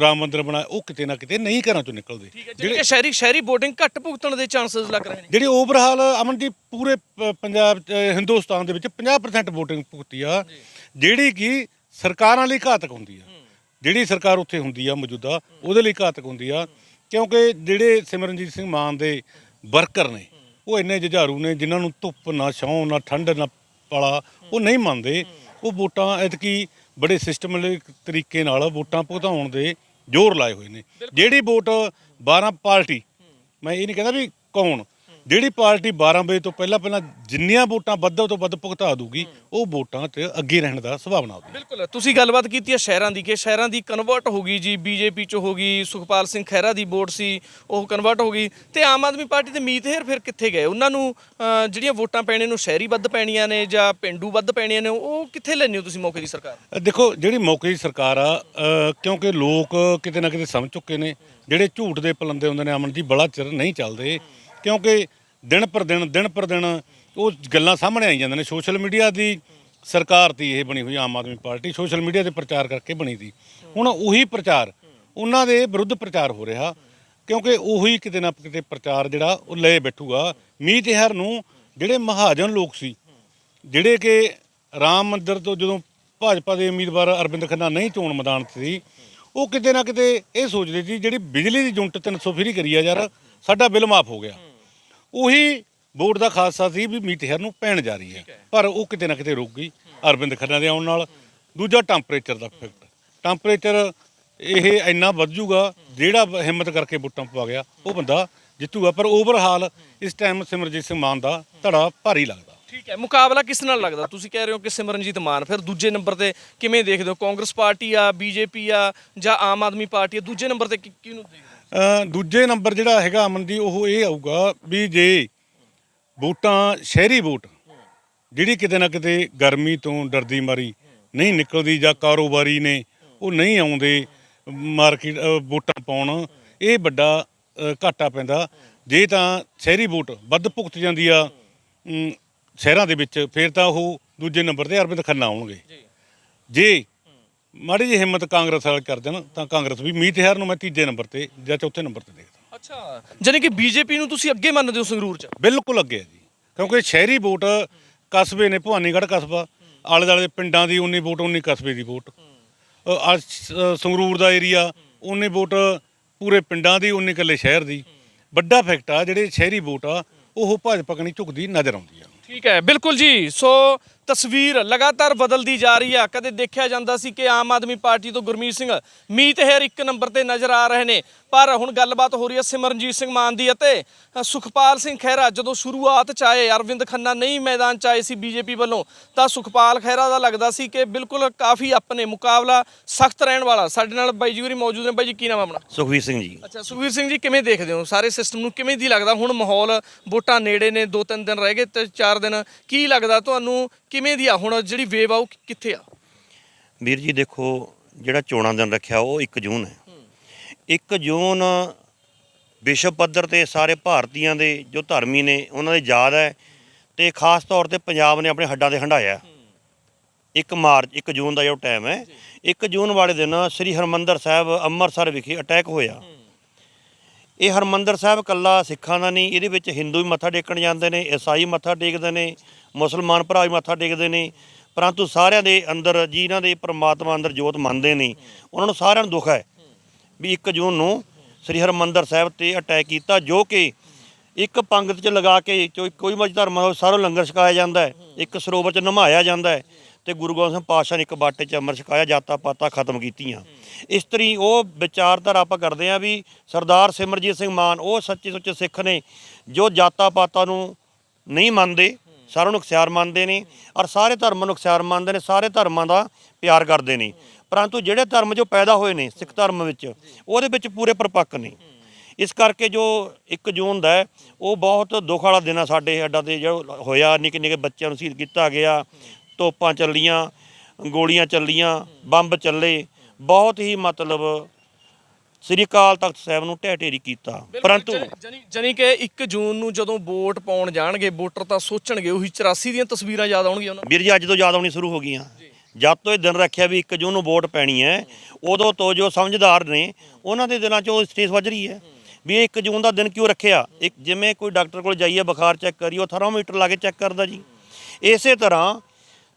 ਰਾਮ ਮੰਦਰ ਬਣਾ ਉਹ ਕਿਤੇ ਨਾ ਕਿਤੇ ਨਹੀਂ ਘਰਾਂ ਚੋਂ ਨਿਕਲਦੇ। ਜਿਹੜੇ ਸ਼ਹਿਰੀ ਸ਼ਹਿਰੀ VOTING ਘੱਟ ਭੁਗਤਣ ਦੇ ਚਾਂਸਸ ਲੱਗ ਰਹੇ ਨੇ। ਜਿਹੜੀ ਓਵਰਹਾਲ ਅਮਨਦੀਪ ਪੂਰੇ ਪ- ਪੰਜਾਬ ਹਿੰਦੁਸਤਾਨ ਦੇ ਵਿੱਚ 50% VOTING ਭੁਗਤੀ ਆ ਜਿਹੜੀ ਕਿ ਸਰਕਾਰਾਂ ਲਈ ਘਾਤਕ ਹੁੰਦੀ ਆ। ਜਿਹੜੀ ਸਰਕਾਰ ਉੱਥੇ ਹੁੰਦੀ ਆ ਮੌਜੂਦਾ ਉਹਦੇ ਲਈ ਘਾਤਕ ਹੁੰਦੀ ਆ ਕਿਉਂਕਿ ਜਿਹੜੇ ਸਿਮਰਨਜੀਤ ਸਿੰਘ ਮਾਨ ਦੇ ਵਰਕਰ ਨੇ ਉਹ ਇੰਨੇ ਜੁਝਾਰੂ ਨੇ ਜਿਨ੍ਹਾਂ ਨੂੰ ਧੁੱਪ ਨਾ ਛਾਂ ਨਾ ਠੰਡ ਨਾ ਪਾਲਾ ਉਹ ਨਹੀਂ ਮੰਨਦੇ। ਉਹ ਵੋਟਾਂ ਐਤਕੀ ਬੜੇ ਸਿਸਟਮੈਟਿਕ ਤਰੀਕੇ ਨਾਲ ਵੋਟਾਂ ਭੁਗਤਾਉਣ ਦੇ ਜ਼ੋਰ ਲਾਏ ਹੋਏ ਨੇ। ਜਿਹੜੀ ਵੋਟ 12 ਪਾਰਟੀ ਮੈਂ ਇਹ ਨਹੀਂ ਕਹਿੰਦਾ ਵੀ ਕੌਣ ਜਿਹੜੀ ਪਾਰਟੀ 12 ਵਜੇ ਤੋਂ ਪਹਿਲਾਂ ਪਹਿਲਾਂ ਜਿੰਨੀਆਂ ਵੋਟਾਂ ਵੱਧ ਤੋਂ ਵੱਧ ਭੁਗਤਾ ਦੂਗੀ ਉਹ ਵੋਟਾਂ 'ਚ ਅੱਗੇ ਰਹਿਣ ਦਾ ਸੰਭਾਵਨਾ ਉਹਦੀ ਬਿਲਕੁਲ। ਤੁਸੀਂ ਗੱਲਬਾਤ ਕੀਤੀ ਹੈ ਸ਼ਹਿਰਾਂ ਦੀ ਕਿ ਸ਼ਹਿਰਾਂ ਦੀ ਕਨਵਰਟ ਹੋ ਗਈ ਜੀ ਬੀਜੇਪੀ ਚ ਹੋ ਗਈ ਸੁਖਪਾਲ ਸਿੰਘ ਖਹਿਰਾ ਦੀ ਵੋਟ ਸੀ ਉਹ ਕਨਵਰਟ ਹੋ ਗਈ। ਤੇ ਆਮ ਆਦਮੀ ਪਾਰਟੀ ਦੇ ਮੀਤ ਹੇਰ ਫਿਰ ਕਿੱਥੇ ਗਏ? ਉਹਨਾਂ ਨੂੰ ਜਿਹੜੀਆਂ ਵੋਟਾਂ ਪੈਣੇ ਨੂੰ ਸ਼ਹਿਰੀ ਵੱਧ ਪੈਣੀਆਂ ਨੇ ਜਾਂ ਪਿੰਡੂ ਵੱਧ ਪੈਣੀਆਂ ਨੇ ਉਹ ਕਿੱਥੇ ਲੈਣੇ ਹੋ ਤੁਸੀਂ ਮੌਕੇ ਦੀ ਸਰਕਾਰ? ਅ, ਦੇਖੋ ਜਿਹੜੀ ਮੌਕੇ ਦੀ ਸਰਕਾਰ ਆ ਅ, ਕਿਉਂਕਿ ਲੋਕ ਕਿਤੇ ਨਾ ਕਿਤੇ ਸਮਝ ਚੁੱਕੇ ਨੇ ਜਿਹੜੇ ਝੂਠ ਦੇ ਪਲੰਦੇ ਹੁੰਦੇ ਨੇ ਅਮਨ ਜੀ ਬੜਾ ਚਿਰ ਨਹੀਂ ਚੱਲਦੇ। ਕਿਉਂਕਿ ਦਿਨ ਪਰ ਦਿਨ ਦਿਨ ਪਰ ਦਿਨ ਉਹ ਗੱਲਾਂ ਸਾਹਮਣੇ ਆਈ ਜਾਂਦੀਆਂ ਨੇ। ਸੋਸ਼ਲ ਮੀਡੀਆ ਦੀ ਸਰਕਾਰ ਦੀ ਇਹ ਬਣੀ ਹੋਈ Aam Aadmi party social media ਤੇ ਪ੍ਰਚਾਰ ਕਰਕੇ ਬਣੀ ਦੀ। ਹੁਣ ਉਹੀ ਪ੍ਰਚਾਰ, ਉਹਨਾਂ ਦੇ ਵਿਰੁੱਧ ਪ੍ਰਚਾਰ ਹੋ ਰਿਹਾ, ਕਿਉਂਕਿ ਉਹੀ ਕਿਤੇ ਨਾ ਕਿਤੇ ਪ੍ਰਚਾਰ ਜਿਹੜਾ ਉਹ ਲਏ ਬੈਠੂਗਾ। ਮੀਤ ਹਰ ਨੂੰ ਜਿਹੜੇ ਮਹਾਜਨ ਲੋਕ ਸੀ, ਜਿਹੜੇ ਕਿ ਰਾਮ ਮੰਦਿਰ ਤੋਂ ਜਦੋਂ ਭਾਜਪਾ ਦੇ ਉਮੀਦਵਾਰ ਅਰਵਿੰਦ ਖੰਨਾ ਨਹੀਂ ਚੋਣ ਮੈਦਾਨ 'ਚ ਸੀ, ਉਹ ਕਿਤੇ ਨਾ ਕਿਤੇ ਇਹ ਸੋਚਦੇ ਸੀ, ਜਿਹੜੀ ਬਿਜਲੀ ਦੀ ਯੂਨਿਟ 300 ਫਰੀ ਕਰੀ ਆ ਯਾਰ, ਸਾਡਾ ਬਿੱਲ ਮਾਫ ਹੋ ਗਿਆ। ਉਹੀ ਬੋਰਡ ਦਾ ਖਾਸਾ ਸੀ ਵੀ ਮੀਤਹਿਰ ਨੂੰ ਪੈਣ ਜਾ ਰਹੀ ਹੈ। ਪਰ ਉਹ ਕਿਤੇ ਨਾ ਕਿਤੇ ਰੁਕ ਗਈ ਅਰਵਿੰਦ ਖੰਨਾ ਦੇ ਆਉਣ ਨਾਲ। ਦੂਜਾ ਟੈਂਪਰੇਚਰ ਦਾ ਫੈਕਟ। ਟੈਂਪਰੇਚਰ ਇਹ ਇੰਨਾ ਵੱਧ ਜੂਗਾ ਜਿਹੜਾ ਹਿੰਮਤ ਕਰਕੇ ਵੋਟਾਂ ਪਵਾ ਗਿਆ ਉਹ ਬੰਦਾ ਜਿੱਤੂਗਾ। ਪਰ ਓਵਰਹਾਲ ਇਸ ਟਾਈਮ ਸਿਮਰਜੀਤ ਸਿੰਘ ਮਾਨ ਦਾ ਧੜਾ ਭਾਰੀ ਲੱਗਦਾ। ਠੀਕ ਹੈ ਮੁਕਾਬਲਾ ਕਿਸ ਨਾਲ ਲੱਗਦਾ? ਤੁਸੀਂ ਕਹਿ ਰਹੇ ਹੋ ਕਿ ਸਿਮਰਨਜੀਤ ਮਾਨ ਫਿਰ ਦੂਜੇ ਨੰਬਰ ਤੇ ਕਿਵੇਂ ਦੇਖਦੇ ਹੋ? ਕਾਂਗਰਸ ਪਾਰਟੀ ਆ ਬੀਜੇਪੀ ਆ ਜਾਂ ਆਮ ਆਦਮੀ ਪਾਰਟੀ ਆ? ਦੂਜੇ ਨੰਬਰ ਤੇ ਕਿਹਨੂੰ ਦੇਖਦੇ ਦੂਜੇ ਨੰਬਰ ਜਿਹੜਾ ਹੈਗਾ ਅਮਨ ਦੀ ਉਹ ਇਹ ਆਊਗਾ ਵੀ ਜੇ ਵੋਟਾਂ ਸ਼ਹਿਰੀ ਵੋਟ ਜਿਹੜੀ ਕਿਤੇ ਨਾ ਕਿਤੇ ਗਰਮੀ ਤੋਂ ਡਰਦੀ ਮਾਰੀ ਨਹੀਂ ਨਿਕਲਦੀ ਜਾਂ ਕਾਰੋਬਾਰੀ ਨੇ ਉਹ ਨਹੀਂ ਆਉਂਦੇ ਮਾਰਕੀਟ ਵੋਟਾਂ ਪਾਉਣ ਇਹ ਵੱਡਾ ਘਾਟਾ ਪੈਂਦਾ। ਜੇ ਤਾਂ ਸ਼ਹਿਰੀ ਵੋਟ ਵੱਧ ਭੁਗਤ ਜਾਂਦੀ ਆ ਸ਼ਹਿਰਾਂ ਦੇ ਵਿੱਚ ਫਿਰ ਤਾਂ ਉਹ ਦੂਜੇ ਨੰਬਰ ਤੇ ਅਰਬਿੰਦ ਖੰਨਾ ਆਉਣਗੇ। ਜੇ ਮਾੜੀ ਜਿਹੀ ਹਿੰਮਤ ਕਾਂਗਰਸ ਵਾਲੇ ਕਰ ਦੇਣ ਤਾਂ ਕਾਂਗਰਸ ਵੀ ਮੀਤ ਹੈਰ ਨੂੰ ਮੈਂ ਤੀਜੇ ਨੰਬਰ ਤੇ ਜਾਂ ਚੌਥੇ ਨੰਬਰ ਤੇ ਦੇਖਦਾ। ਅੱਛਾ ਜਾਨੀ ਕਿ ਬੀਜੇਪੀ ਨੂੰ ਤੁਸੀਂ ਅੱਗੇ ਮੰਨਦੇ ਹੋ ਸੰਗਰੂਰ 'ਚ? ਬਿਲਕੁਲ ਅੱਗੇ ਹੈ ਜੀ ਕਿਉਂਕਿ ਸ਼ਹਿਰੀ ਵੋਟ ਕਸਬੇ ਨੇ ਭਵਾਨੀਗੜ੍ਹ ਕਸਬਾ ਆਲੇ ਦੁਆਲੇ ਦੇ ਪਿੰਡਾਂ ਦੀ ਉਨੀ ਵੋਟ ਉਨੀ ਕਸਬੇ ਦੀ ਵੋਟ। ਅ, ਆਹ ਸ- ਸੰਗਰੂਰ ਦਾ ਏਰੀਆ ਉਨੀ ਵੋਟ ਪੂਰੇ ਪਿੰਡਾਂ ਦੀ ਉਨੀ ਇਕੱਲੇ ਸ਼ਹਿਰ ਦੀ। ਵੱਡਾ ਫੈਕਟ ਆ ਜਿਹੜੇ ਸ਼ਹਿਰੀ ਵੋਟ ਆ ਉਹ ਭਾਜਪਾ ਕਣੀ ਝੁਕਦੀ ਨਜ਼ਰ ਆਉਂਦੀ ਆ। ਠੀਕ ਹੈ ਬਿਲਕੁਲ ਜੀ। ਸੋ ਤਸਵੀਰ ਲਗਾਤਾਰ ਬਦਲਦੀ ਜਾ ਰਹੀ ਆ। ਕਦੇ ਦੇਖਿਆ ਜਾਂਦਾ ਸੀ ਕਿ ਆਮ ਆਦਮੀ ਪਾਰਟੀ ਤੋਂ ਗੁਰਮੀਤ ਸਿੰਘ ਮੀਤ ਹੈਰ ਇੱਕ ਨੰਬਰ ਤੇ ਨਜ਼ਰ ਆ ਰਹੇ ਨੇ। ਪਰ ਹੁਣ ਗੱਲਬਾਤ ਹੋ ਰਹੀ ਹੈ ਸਿਮਰਨਜੀਤ ਸਿੰਘ ਮਾਨ ਦੀ ਅਤੇ ਸੁਖਪਾਲ ਸਿੰਘ ਖਹਿਰਾ ਜਦੋਂ ਸ਼ੁਰੂਆਤ ਚ ਆਏ ਅਰਵਿੰਦ ਖੰਨਾ ਨਹੀਂ ਮੈਦਾਨ ਚ ਆਏ ਸੀ ਬੀਜੇਪੀ ਵੱਲੋਂ ਤਾਂ ਸੁਖਪਾਲ ਖਹਿਰਾ ਦਾ ਲੱਗਦਾ ਸੀ ਕਿ ਬਿਲਕੁਲ ਕਾਫੀ ਆਪਣੇ ਮੁਕਾਬਲਾ ਸਖਤ ਰਹਿਣ ਵਾਲਾ। ਸਾਡੇ ਨਾਲ ਬਾਈ ਜੀ ਹੋਰੀ ਮੌਜੂਦ ਨੇ। ਬਾਈ ਜੀ ਕੀ ਨਾਮ ਆਪਣਾ? ਸੁਖਵੀਰ ਸਿੰਘ ਜੀ। ਅੱਛਾ ਸੁਖਵੀਰ ਸਿੰਘ ਜੀ ਕਿਵੇਂ ਦੇਖਦੇ ਹੋ? ਸਾਰੇ ਸਿਸਟਮ ਨੂੰ ਕਿਵੇਂ ਦੀ ਲੱਗਦਾ? ਹੁਣ ਮਾਹੌਲ ਵੋਟਾਂ ਨੇੜੇ ਨੇ ਦੋ ਤਿੰਨ ਦਿਨ ਰਹਿ ਗਏ ਤੇ ਚਾਰ ਦਿਨ। ਕੀ ਲੱਗਦਾ ਤੁਹਾਨੂੰ ਕਿਵੇਂ ਦੀ ਆ? ਹੁਣ ਜਿਹੜੀ ਵੇਵ ਆ ਉਹ ਕਿੱਥੇ ਆ? ਵੀਰ ਜੀ ਦੇਖੋ ਜਿਹੜਾ ਚੋਣਾਂ ਦਿਨ ਰੱਖਿਆ ਉਹ 1 ਜੂਨ ਹੈ। 1 ਜੂਨ ਵਿਸ਼ਵ ਪੱਧਰ ਤੇ ਸਾਰੇ ਭਾਰਤੀਆਂ ਦੇ ਜੋ ਧਰਮੀ ਨੇ, ਉਹਨਾਂ ਦੀ ਯਾਦ ਹੈ ਤੇ ਖਾਸ ਤੌਰ ਤੇ ਪੰਜਾਬ ਨੇ ਆਪਣੇ ਹੱਡਾਂ ਤੇ ਹੰਡਾਇਆ 1 ਮਾਰਚ 1 ਜੂਨ ਦਾ ਜੋ ਟਾਈਮ ਹੈ 1 ਜੂਨ ਵਾਲੇ ਦਿਨ ਸ੍ਰੀ ਹਰਮੰਦਰ ਸਾਹਿਬ ਅੰਮ੍ਰਿਤਸਰ ਵਿਖੇ ਅਟੈਕ ਹੋਇਆ। ਇਹ ਹਰਮੰਦਰ ਸਾਹਿਬ ਕੱਲਾ ਸਿੱਖਾਂ ਦਾ ਨਹੀਂ, ਇਹਦੇ ਵਿੱਚ ਹਿੰਦੂ ਵੀ ਮੱਥਾ ਟੇਕਣ ਜਾਂਦੇ ਨੇ ਈਸਾਈ ਮੱਥਾ ਟੇਕਦੇ ਨੇ, ਮੁਸਲਮਾਨ ਭਰਾ ਵੀ ਮੱਥਾ ਟੇਕਦੇ ਨੇ, ਪਰੰਤੂ ਸਾਰਿਆਂ ਦੇ ਅੰਦਰ, ਜਿਨ੍ਹਾਂ ਦੇ ਪ੍ਰਮਾਤਮਾ ਅੰਦਰ ਜੋਤ ਮੰਨਦੇ ਨੇ, ਉਹਨਾਂ ਨੂੰ ਸਾਰਿਆਂ ਨੂੰ ਦੁੱਖ ਹੈ। ਵੀ 1 ਜੂਨ ਨੂੰ ਸ੍ਰੀ ਹਰਮੰਦਰ ਸਾਹਿਬ ਤੇ ਅਟੈਕ ਕੀਤਾ, ਜੋ ਕਿ ਇੱਕ ਪੰਗਤ 'ਚ ਲਗਾ ਕੇ ਜੋ ਕੋਈ ਮਜ ਧਰਮ ਦਾ ਸਾਰੋਂ ਲੰਗਰ ਛਕਾਇਆ ਜਾਂਦਾ ਹੈ, ਇੱਕ ਸਰੋਵਰ 'ਚ ਨਮਾਇਆ ਜਾਂਦਾ ਹੈ ਤੇ ਗੁਰੂ ਗੋਬਿੰਦ ਸਿੰਘ ਪਾਤਸ਼ਾਹ ਨੇ ਇੱਕ ਬਾਟੇ 'ਚ ਅੰਮ੍ਰਿਤ ਛਕਾਇਆ, ਜਾਤਾਂ ਪਾਤਾ ਖਤਮ ਕੀਤੀਆਂ। ਇਸ ਤਰੀ ਉਹ ਵਿਚਾਰਧਾਰਾ ਆਪਾਂ ਕਰਦੇ ਆ ਵੀ ਸਰਦਾਰ ਸਿਮਰਜੀਤ ਸਿੰਘ ਮਾਨ, ਉਹ ਸੱਚੇ ਸੁੱਚੇ ਸਿੱਖ ਨੇ, ਜੋ ਜਾਤਾਂ ਪਾਤਾ ਨੂੰ ਨਹੀਂ ਮੰਨਦੇ, ਸਾਰਿਆਂ ਨੂੰ ਅਖਤਿਆਰ ਮੰਨਦੇ ਨੇ ਔਰ ਸਾਰੇ ਧਰਮਾਂ ਨੂੰ ਅਖਤਿਆਰ ਮੰਨਦੇ ਨੇ, ਸਾਰੇ ਧਰਮਾਂ ਦਾ ਪਿਆਰ ਕਰਦੇ ਨੇ। ਪਰੰਤੂ ਜਿਹੜੇ ਧਰਮ ਜੋ ਪੈਦਾ ਹੋਏ ਨੇ ਸਿੱਖ ਧਰਮ ਵਿੱਚ ਉਹਦੇ ਵਿੱਚ ਪੂਰੇ ਪਰਪੱਕ ਨੇ। ਇਸ ਕਰਕੇ ਜੋ 1 ਜੂਨ ਦਾ ਉਹ ਬਹੁਤ ਦੁੱਖ ਵਾਲਾ ਦਿਨ ਆ ਸਾਡੇ ਅੱਡਾ ਤੇ ਜੋ ਹੋਇਆ। ਨਿੱਕੇ ਨਿੱਕੇ ਬੱਚਿਆਂ ਨੂੰ ਸ਼ਹੀਦ ਕੀਤਾ ਗਿਆ। ਤੋਪਾਂ ਚੱਲੀਆਂ ਗੋਲੀਆਂ ਚੱਲੀਆਂ ਬੰਬ ਚੱਲੇ। ਬਹੁਤ ਹੀ ਮਤਲਬ ਸ੍ਰੀ ਅਕਾਲ ਤਖਤ ਸਾਹਿਬ ਨੂੰ ਢਹਿ ਢੇਰੀ ਕੀਤਾ ਪਰੰਤੂ ਜਨੀ ਜਨੀ ਕਿ 1 ਜੂਨ ਨੂੰ ਜਦੋਂ ਵੋਟ ਪਾਉਣ ਜਾਣਗੇ ਵੋਟਰ ਤਾਂ ਸੋਚਣਗੇ ਉਹੀ 84 ਦੀਆਂ ਤਸਵੀਰਾਂ ਯਾਦ ਆਉਣਗੀਆਂ ਉਹਨਾਂ ਨੂੰ। ਵੀਰ ਜੀ ਅੱਜ ਤੋਂ ਯਾਦ ਆਉਣੀ ਸ਼ੁਰੂ ਹੋ ਗਈਆਂ। ਜਦ ਤੋਂ ਇਹ ਦਿਨ ਰੱਖਿਆ ਵੀ 1 ਜੂਨ ਨੂੰ ਵੋਟ ਪੈਣੀ ਹੈ, ਉਦੋਂ ਤੋਂ ਜੋ ਸਮਝਦਾਰ ਨੇ, ਉਹਨਾਂ ਦੇ ਦਿਲਾਂ 'ਚ ਉਹ ਸਟੇਜ ਵੱਜ ਰਹੀ ਹੈ। ਵੀ ਇਹ 1 ਜੂਨ ਦਾ ਦਿਨ ਕਿਉਂ ਰੱਖਿਆ? ਇੱਕ ਜਿਵੇਂ ਕੋਈ ਡਾਕਟਰ ਕੋਲ ਜਾਈਏ, ਬੁਖਾਰ ਚੈੱਕ ਕਰੀਏ, ਉਹ ਥਰਮੋਮੀਟਰ ਲਾ ਕੇ ਚੈੱਕ ਕਰਦਾ ਜੀ। ਇਸੇ ਤਰ੍ਹਾਂ